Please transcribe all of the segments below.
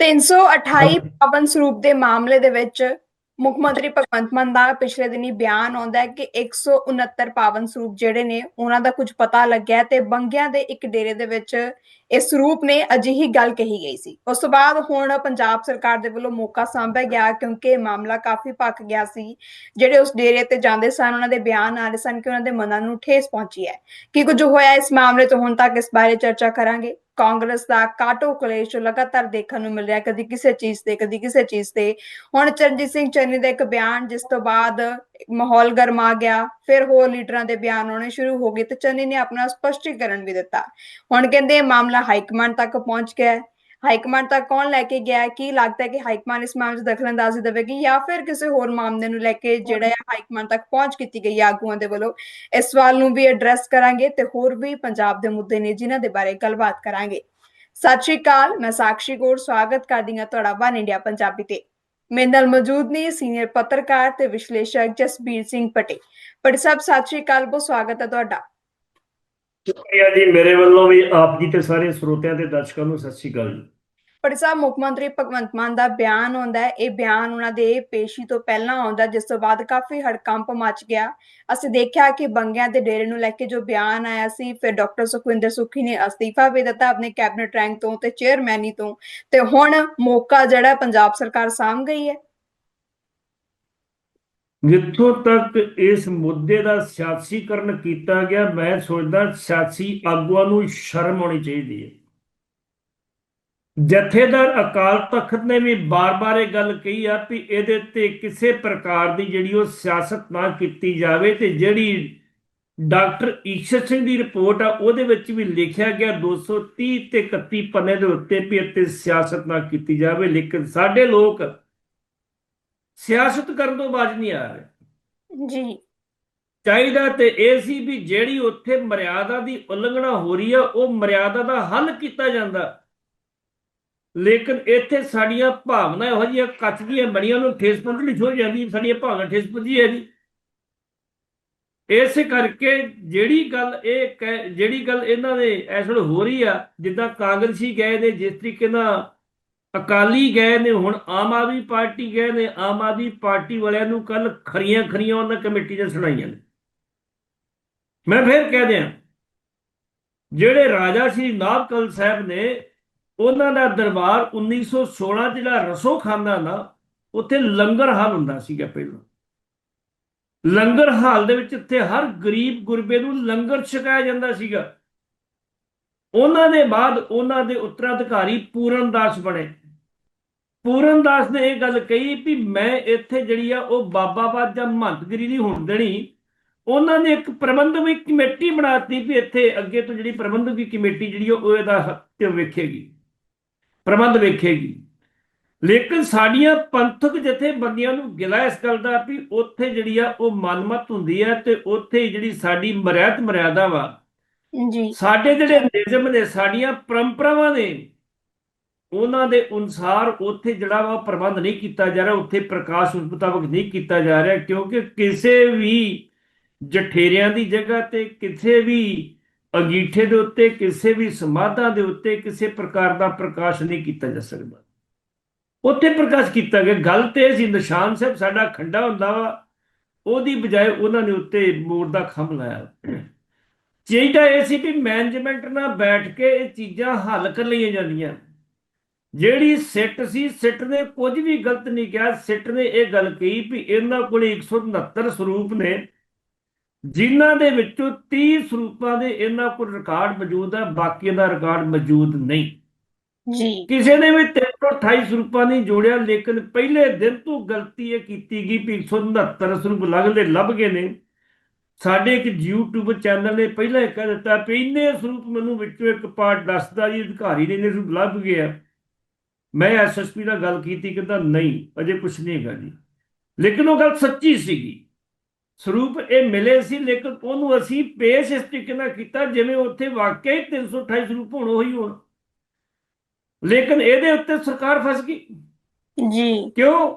328 ਪਾਵਨ ਸਰੂਪ ਦੇ ਮਾਮਲੇ ਦੇ ਵਿੱਚ ਮੁੱਖ ਮੰਤਰੀ ਭਗਵੰਤ ਮਾਨ ਦਾ ਪਿਛਲੇ ਦਿਨੀ ਬਿਆਨ ਆਉਂਦਾ ਹੈ ਕਿ 169 ਪਾਵਨ ਸਰੂਪ ਜਿਹੜੇ ਨੇ ਉਹਨਾਂ ਦਾ ਕੁਝ ਪਤਾ ਲੱਗਿਆ ਤੇ ਬੰਗਿਆਂ ਦੇ ਇੱਕ ਡੇਰੇ ਦੇ ਵਿੱਚ ਇਸ ਸਰੂਪ ਨੇ ਅਜਿਹੀ ਗੱਲ ਕਹੀ ਗਈ ਸੀ। ਉਸ ਤੋਂ ਬਾਅਦ ਹੁਣ ਪੰਜਾਬ ਸਰਕਾਰ ਦੇ ਵੱਲੋਂ ਮੌਕਾ ਸਾਂਭਿਆ ਗਿਆ ਕਿਉਂਕਿ ਇਹ ਮਾਮਲਾ ਕਾਫੀ ਪੱਕ ਗਿਆ ਸੀ। ਜਿਹੜੇ ਉਸ ਡੇਰੇ ਤੇ ਜਾਂਦੇ ਸਨ ਉਹਨਾਂ ਦੇ ਬਿਆਨ ਆ ਰਹੇ ਸਨ ਕਿ ਉਹਨਾਂ ਦੇ ਮਨਾਂ ਨੂੰ ਠੇਸ ਪਹੁੰਚੀ ਹੈ। ਕੀ ਕੁਝ ਹੋਇਆ ਇਸ ਮਾਮਲੇ ਤੋਂ ਹੁਣ ਤੱਕ ਇਸ ਬਾਰੇ ਚਰਚਾ ਕਰਾਂਗੇ? ਕਾਂਗਰਸ ਦਾ ਕਾਟੋ ਕਲੇਸ਼ ਲਗਾਤਾਰ ਦੇਖਣ ਨੂੰ ਮਿਲ ਰਿਹਾ, ਕਦੀ ਕਿਸੇ ਚੀਜ਼ ਤੇ, ਕਦੀ ਕਿਸੇ ਚੀਜ਼ ਤੇ। ਹੁਣ ਚਰਨਜੀਤ ਸਿੰਘ ਚੰਨੀ ਦਾ ਇੱਕ ਬਿਆਨ, ਜਿਸ ਤੋਂ ਬਾਅਦ ਮਾਹੌਲ ਗਰਮਾ ਗਿਆ, ਫਿਰ ਹੋਰ ਲੀਡਰਾਂ ਦੇ ਬਿਆਨ ਆਉਣੇ ਸ਼ੁਰੂ ਹੋ ਗਏ ਤੇ ਚੰਨੀ ਨੇ ਆਪਣਾ ਸਪਸ਼ਟੀਕਰਨ ਵੀ ਦਿੱਤਾ। ਹੁਣ ਕਹਿੰਦੇ ਇਹ ਮਾਮਲਾ ਹਾਈ ਕਮਾਂਡ ਤੱਕ ਪਹੁੰਚ ਗਿਆ ਹਾਈਕਮਾਂਡ ਤੱਕ ਕੌਣ ਲੈ ਕੇ ਗਿਆ ਕੀ ਲੱਗਦਾ ਹੈ ਕਿ ਹਾਈਕਮਾਂਡ ਇਸ ਮਾਮਲੇ 'ਚ ਦਖਲਅੰਦਾਜ਼ੀ ਦੇਵੇਗੀ ਜਾਂ ਫਿਰ ਕਿਸੇ ਹੋਰ ਮਾਮਲੇ ਨੂੰ ਲੈ ਕੇ ਜਿਹੜਾ ਹੈ ਹਾਈਕਮਾਂਡ ਤੱਕ ਪਹੁੰਚ ਕੀਤੀ ਗਈ ਆਗੂਆਂ ਦੇ ਵੱਲੋਂ? ਇਸ ਸਵਾਲ ਨੂੰ ਵੀ ਐਡਰੈਸ ਕਰਾਂਗੇ ਤੇ ਹੋਰ ਵੀ ਪੰਜਾਬ ਦੇ ਮੁੱਦੇ ਨੇ ਜਿਨ੍ਹਾਂ ਦੇ ਬਾਰੇ ਗੱਲਬਾਤ ਕਰਾਂਗੇ। ਸਤਿ ਸ਼੍ਰੀ ਅਕਾਲ, ਮੈਂ ਸਾਕਸ਼ੀ ਗੌਰ, ਸਵਾਗਤ ਕਰਦੀ ਹਾਂ ਤੁਹਾਡਾ ਵਨ ਇੰਡੀਆ ਪੰਜਾਬੀ ਤੇ। ਮੇਰੇ ਨਾਲ ਮੌਜੂਦ ਨੇ ਸੀਨੀਅਰ ਪੱਤਰਕਾਰ ਤੇ ਵਿਸ਼ਲੇਸ਼ਕ ਜਸਬੀਰ ਸਿੰਘ ਪਟੇ। ਪਟੇ ਸਾਹਿਬ, ਸਤਿ ਸ਼੍ਰੀ ਅਕਾਲ, ਬਹੁਤ ਸਵਾਗਤ ਹੈ ਤੁਹਾਡਾ। ਸ਼ੁਕਰੀਆ ਜੀ, ਮੇਰੇ ਵੱਲੋਂ ਵੀ ਆਪ ਜੀ ਤੇ ਸਾਰੇ ਸਰੋਤਿਆਂ ਤੇ ਦਰਸ਼ਕਾਂ ਨੂੰ ਸਤਿ ਸ਼੍ਰੀ ਅਕਾਲ ਜੀ। ਪਟੇ ਸਾਹਿਬ, ਮੁੱਖ ਮੰਤਰੀ ਭਗਵੰਤ ਮਾਨ ਦਾ ਬਿਆਨ ਆਉਂਦਾ ਹੈ। ਇਹ ਬਿਆਨ ਉਹਨਾਂ ਦੇ ਪੇਸ਼ੀ ਤੋਂ ਪਹਿਲਾਂ ਆਉਂਦਾ ਜਿਸ ਤੋਂ ਬਾਅਦ ਕਾਫੀ ਹੜਕੰਪ ਮਚ ਗਿਆ। ਅਸੀਂ ਦੇਖਿਆ ਕਿ ਬੰਗਿਆਂ ਦੇ ਡੇਰੇ ਨੂੰ ਲੈ ਕੇ ਜੋ ਬਿਆਨ ਆਇਆ ਸੀ, ਫਿਰ ਡਾਕਟਰ ਸੁਖਵਿੰਦਰ ਸੁਖੀ ਨੇ ਅਸਤੀਫਾ ਵੀ ਦਿੱਤਾ ਆਪਣੇ ਕੈਬਨਿਟ ਰੈਂਕ ਤੋਂ ਤੇ ਚੇਅਰਮੈਨੀ ਤੋਂ। ਤੇ ਹੁਣ ਮੌਕਾ ਜਿਹੜਾ ਪੰਜਾਬ ਸਰਕਾਰ ਸਾਂਭ ਗਈ ਹੈ। ਜਿੱਥੋਂ ਤੱਕ ਇਸ ਮੁੱਦੇ ਦਾ ਸਿਆਸੀਕਰਨ ਕੀਤਾ ਗਿਆ, ਮੈਂ ਸੋਚਦਾ ਸਿਆਸੀ ਆਗੂਆਂ ਨੂੰ ਸ਼ਰਮ ਆਉਣੀ ਚਾਹੀਦੀ ਹੈ। ਜਥੇਦਾਰ ਅਕਾਲ ਤਖਤ ਨੇ ਵੀ ਬਾਰ-ਬਾਰ ਇਹ ਗੱਲ ਕਹੀ ਆ ਵੀ ਇਹਦੇ ਤੇ ਕਿਸੇ ਪ੍ਰਕਾਰ ਦੀ ਜਿਹੜੀ ਉਹ ਸਿਆਸਤ ਨਾ ਕੀਤੀ ਜਾਵੇ ਤੇ ਜਿਹੜੀ ਡਾਕਟਰ ਈਸ਼ਰ ਸਿੰਘ ਦੀ ਰਿਪੋਰਟ ਆ ਉਹਦੇ ਵਿੱਚ ਵੀ ਲਿਖਿਆ ਗਿਆ 230 ਤੇ 31 ਪੰਨੇ ਦੇ ਉੱਤੇ ਵੀ ਇੱਥੇ ਸਿਆਸਤ ਨਾ ਕੀਤੀ ਜਾਵੇ ਲੇਕਿਨ ਸਾਡੇ ਲੋਕ ਸਿਆਸਤ ਕਰਨ ਤੋਂ ਬਾਜ ਨਹੀਂ ਆ ਰਹੇ। ਜੀ। ਚਾਹੀਦਾ ਤੇ ਇਹ ਸੀ ਵੀ ਜਿਹੜੀ ਉੱਥੇ ਮਰਿਆਦਾ ਦੀ ਉਲੰਘਣਾ ਹੋ ਰਹੀ ਆ ਉਹ ਮਰਿਆਦਾ ਦਾ ਹੱਲ ਕੀਤਾ ਜਾਂਦਾ। ਲੇਕਿਨ ਇੱਥੇ ਸਾਡੀਆਂ ਭਾਵਨਾ ਇਹੋ ਜਿਹੀਆਂ ਕੱਚ ਦੀਆਂ ਬੜੀਆਂ ਨੂੰ ਠੇਸ ਪਹੁੰਚਣੀ ਹੋ ਜਾਂਦੀ, ਸਾਡੀਆਂ ਭਾਵਨਾ ਠੇਸ ਪੁੱਜੀ ਹੈ ਜੀ। ਇਸੇ ਕਰਕੇ ਜਿਹੜੀ ਗੱਲ ਇਹ ਕਹਿ- ਜਿਹੜੀ ਗੱਲ ਇਹਨਾਂ ਦੇ ਇਸ ਵੇਲੇ ਹੋ ਰਹੀ ਆ, ਜਿੱਦਾਂ ਕਾਂਗਰਸੀ ਗਏ ਨੇ, ਜਿਸ ਤਰੀਕੇ ਨਾਲ ਅਕਾਲੀ ਗਏ ਨੇ, ਹੁਣ ਆਮ ਆਦਮੀ ਪਾਰਟੀ ਗਏ ਨੇ, ਆਮ ਆਦਮੀ ਪਾਰਟੀ ਵਾਲਿਆਂ ਨੂੰ ਕੱਲ ਖਰੀਆਂ ਖਰੀਆਂ ਉਹਨਾਂ ਕਮੇਟੀ ਦੇ ਸੁਣਾਈਆਂ ਨੇ। ਮੈਂ ਫਿਰ ਕਹਿ ਦਿਆਂ, ਜਿਹੜੇ ਰਾਜਾ ਸ਼੍ਰੀ ਨਾਭਕਲ ਸਾਹਿਬ ਨੇ ਉਹਨਾਂ ਦਾ ਦਰਬਾਰ 1916 ਚ ਜਿਹੜਾ ਰਸੋ ਖਾਨਾ ਨਾ ਉੱਥੇ ਲੰਗਰ ਹਾਲ ਹੁੰਦਾ ਸੀਗਾ ਪਹਿਲਾਂ। ਲੰਗਰ ਹਾਲ ਦੇ ਵਿੱਚ ਇੱਥੇ ਹਰ ਗਰੀਬ ਗੁਰਬੇ ਨੂੰ ਲੰਗਰ ਛਕਾਇਆ ਜਾਂਦਾ ਸੀਗਾ। ਉਹਨਾਂ ਦੇ ਬਾਅਦ ਉਹਨਾਂ ਦੇ ਉੱਤਰਾਧਿਕਾਰੀ ਪੂਰਨ ਦਾਸ ਬਣੇ। ਪੂਰਨਦਾਸ ਨੇ ਇਹ ਗੱਲ ਕਹੀ ਵੀ ਮੈਂ ਇੱਥੇ ਜਿਹੜੀ ਆ ਉਹ ਬਾਬਾਬਾਦ ਜਾਂ ਮਹੰਤਗਿਰੀ ਨਹੀਂ ਹੋਣ ਦੇਣੀ। ਉਹਨਾਂ ਨੇ ਇੱਕ ਪ੍ਰਬੰਧਕੀ ਕਮੇਟੀ ਬਣਾਤੀ ਵੀ ਇੱਥੇ ਅੱਗੇ ਤੋਂ ਜਿਹੜੀ ਪ੍ਰਬੰਧਕੀ ਕਮੇਟੀ ਜਿਹੜੀ ਆ, ਉਹ ਇਹਦਾ ਵੇਖੇਗੀ। ਪ੍ਰਬੰਧ ਵੇਖੇਗੀ। ਲੇਕਿਨ ਸਾਡੀਆਂ ਪੰਥਕ ਜਥੇਬੰਦੀਆਂ ਨੂੰ ਗਿਲਾ ਇਸ ਗੱਲ ਦਾ ਵੀ ਉੱਥੇ ਜਿਹੜੀ ਆ ਉਹ ਮਨਮਤ ਹੁੰਦੀ ਹੈ ਤੇ ਉੱਥੇ ਜਿਹੜੀ ਸਾਡੀ ਮਰਿਆਦ ਮਰਿਆਦਾ ਵਾ ਜੀ। ਸਾਡੇ ਜਿਹੜੇ ਨਿਯਮ ਨੇ ਸਾਡੀਆਂ ਪਰੰਪਰਾਵਾਂ ਨੇ ਉਹਨਾਂ ਦੇ ਅਨੁਸਾਰ ਉੱਥੇ ਜਿਹੜਾ ਵਾ ਪ੍ਰਬੰਧ ਨਹੀਂ ਕੀਤਾ ਜਾ ਰਿਹਾ ਉੱਥੇ ਪ੍ਰਕਾਸ਼ ਉਸ ਮੁਤਾਬਕ ਨਹੀਂ ਕੀਤਾ ਜਾ ਰਿਹਾ ਕਿਉਂਕਿ ਕਿਸੇ ਵੀ ਜਠੇਰਿਆਂ ਦੀ ਜਗ੍ਹਾ ਤੇ ਕਿਸੇ ਵੀ ਅਗੀਠੇ ਦੇ ਉੱਤੇ ਕਿਸੇ ਵੀ ਸਮਾਧਾਂ ਦੇ ਉੱਤੇ ਕਿਸੇ ਪ੍ਰਕਾਰ ਦਾ ਪ੍ਰਕਾਸ਼ ਨਹੀਂ ਕੀਤਾ ਜਾ ਸਕਦਾ। ਉੱਥੇ ਪ੍ਰਕਾਸ਼ ਕੀਤਾ ਗਿਆ। ਗੱਲ ਤੇ ਇਹ ਸੀ, ਨਿਸ਼ਾਨ ਸਾਹਿਬ ਸਾਡਾ ਖੰਡਾ ਹੁੰਦਾ ਵਾ, ਉਹਦੀ ਬਜਾਏ ਉਹਨਾਂ ਨੇ ਉੱਤੇ ਮੋਰ ਦਾ ਖੰਭ ਲਾਇਆ। ਚਾਹੀਦਾ ਇਹ ਸੀ ਵੀ ਮੈਨੇਜਮੈਂਟ ਨਾਲ ਬੈਠ ਕੇ ਇਹ ਚੀਜ਼ਾਂ ਹੱਲ ਕਰ ਲਈਆਂ ਜਾਂਦੀਆਂ। ਜਿਹੜੀ ਸਿੱਟ ਸੀ, ਸਿੱਟ ਨੇ ਕੁਝ ਵੀ ਗਲਤ ਨਹੀਂ ਕਿਹਾ। ਸਿੱਟ ਨੇ ਇਹ ਗੱਲ ਕਹੀ ਵੀ ਇਹਨਾਂ ਕੋਲੇ 169 ਸਰੂਪ ਨੇ। ਜਿਨ੍ਹਾਂ ਦੇ ਵਿੱਚੋਂ 30 ਸਰੂਪਾਂ ਦੇ ਇਹਨਾਂ ਕੋਲ ਰਿਕਾਰਡ ਮੌਜੂਦ ਹੈ ਬਾਕੀਆਂ ਦਾ ਰਿਕਾਰਡ ਮੌਜੂਦ ਨਹੀਂ। ਜੀ। ਕਿਸੇ ਨੇ ਵੀ 328 ਸਰੂਪਾਂ ਨਹੀਂ ਜੋੜਿਆ ਲੇਕਿਨ ਪਹਿਲੇ ਦਿਨ ਤੋਂ ਗਲਤੀ ਇਹ ਕੀਤੀ ਗਈ ਵੀ 169 ਸਰੂਪ ਲੱਗਦੇ ਲੱਭ ਗਏ ਨੇ। ਸਾਡੇ ਇੱਕ YouTube ਚੈਨਲ ਨੇ ਪਹਿਲਾਂ ਹੀ ਕਹਿ ਦਿੱਤਾ ਵੀ ਇੰਨੇ ਸਰੂਪ ਮੈਨੂੰ ਵਿੱਚੋਂ ਇੱਕ ਪਾਰਟ ਦੱਸਦਾ ਜੀ ਅਧਿਕਾਰੀ ਨੇ ਇੰਨੇ ਸਰੂਪ ਲੱਭ ਗਏ ਆ। ਮੈਂ ਐਸਐਸਪੀ ਨਾਲ ਗੱਲ ਕੀਤੀ ਕਹਿੰਦਾ ਨਹੀਂ ਅਜੇ ਕੁਝ ਨਹੀਂ ਹੈਗਾ ਜੀ। ਲੇਕਿਨ ਉਹ ਗੱਲ ਸੱਚੀ ਸੀਗੀ। ਸਰੂਪ ਇਹ ਮਿਲੇ ਸੀ ਲੇਕਿਨ ਉਹਨੂੰ ਅਸੀਂ ਪੇਸ਼ ਇਸ ਤਰੀਕੇ ਨਾਲ ਕੀਤਾ ਜਿਵੇਂ ਉੱਥੇ ਵਾਕਿਆ ਹੀ 328 ਸਰੂਪ ਹੋਣ ਉਹੀ ਹੋਣ। ਲੇਕਿਨ ਇਹਦੇ ਉੱਤੇ ਸਰਕਾਰ ਫਸ ਗਈ। ਜੀ। ਕਿਉਂ?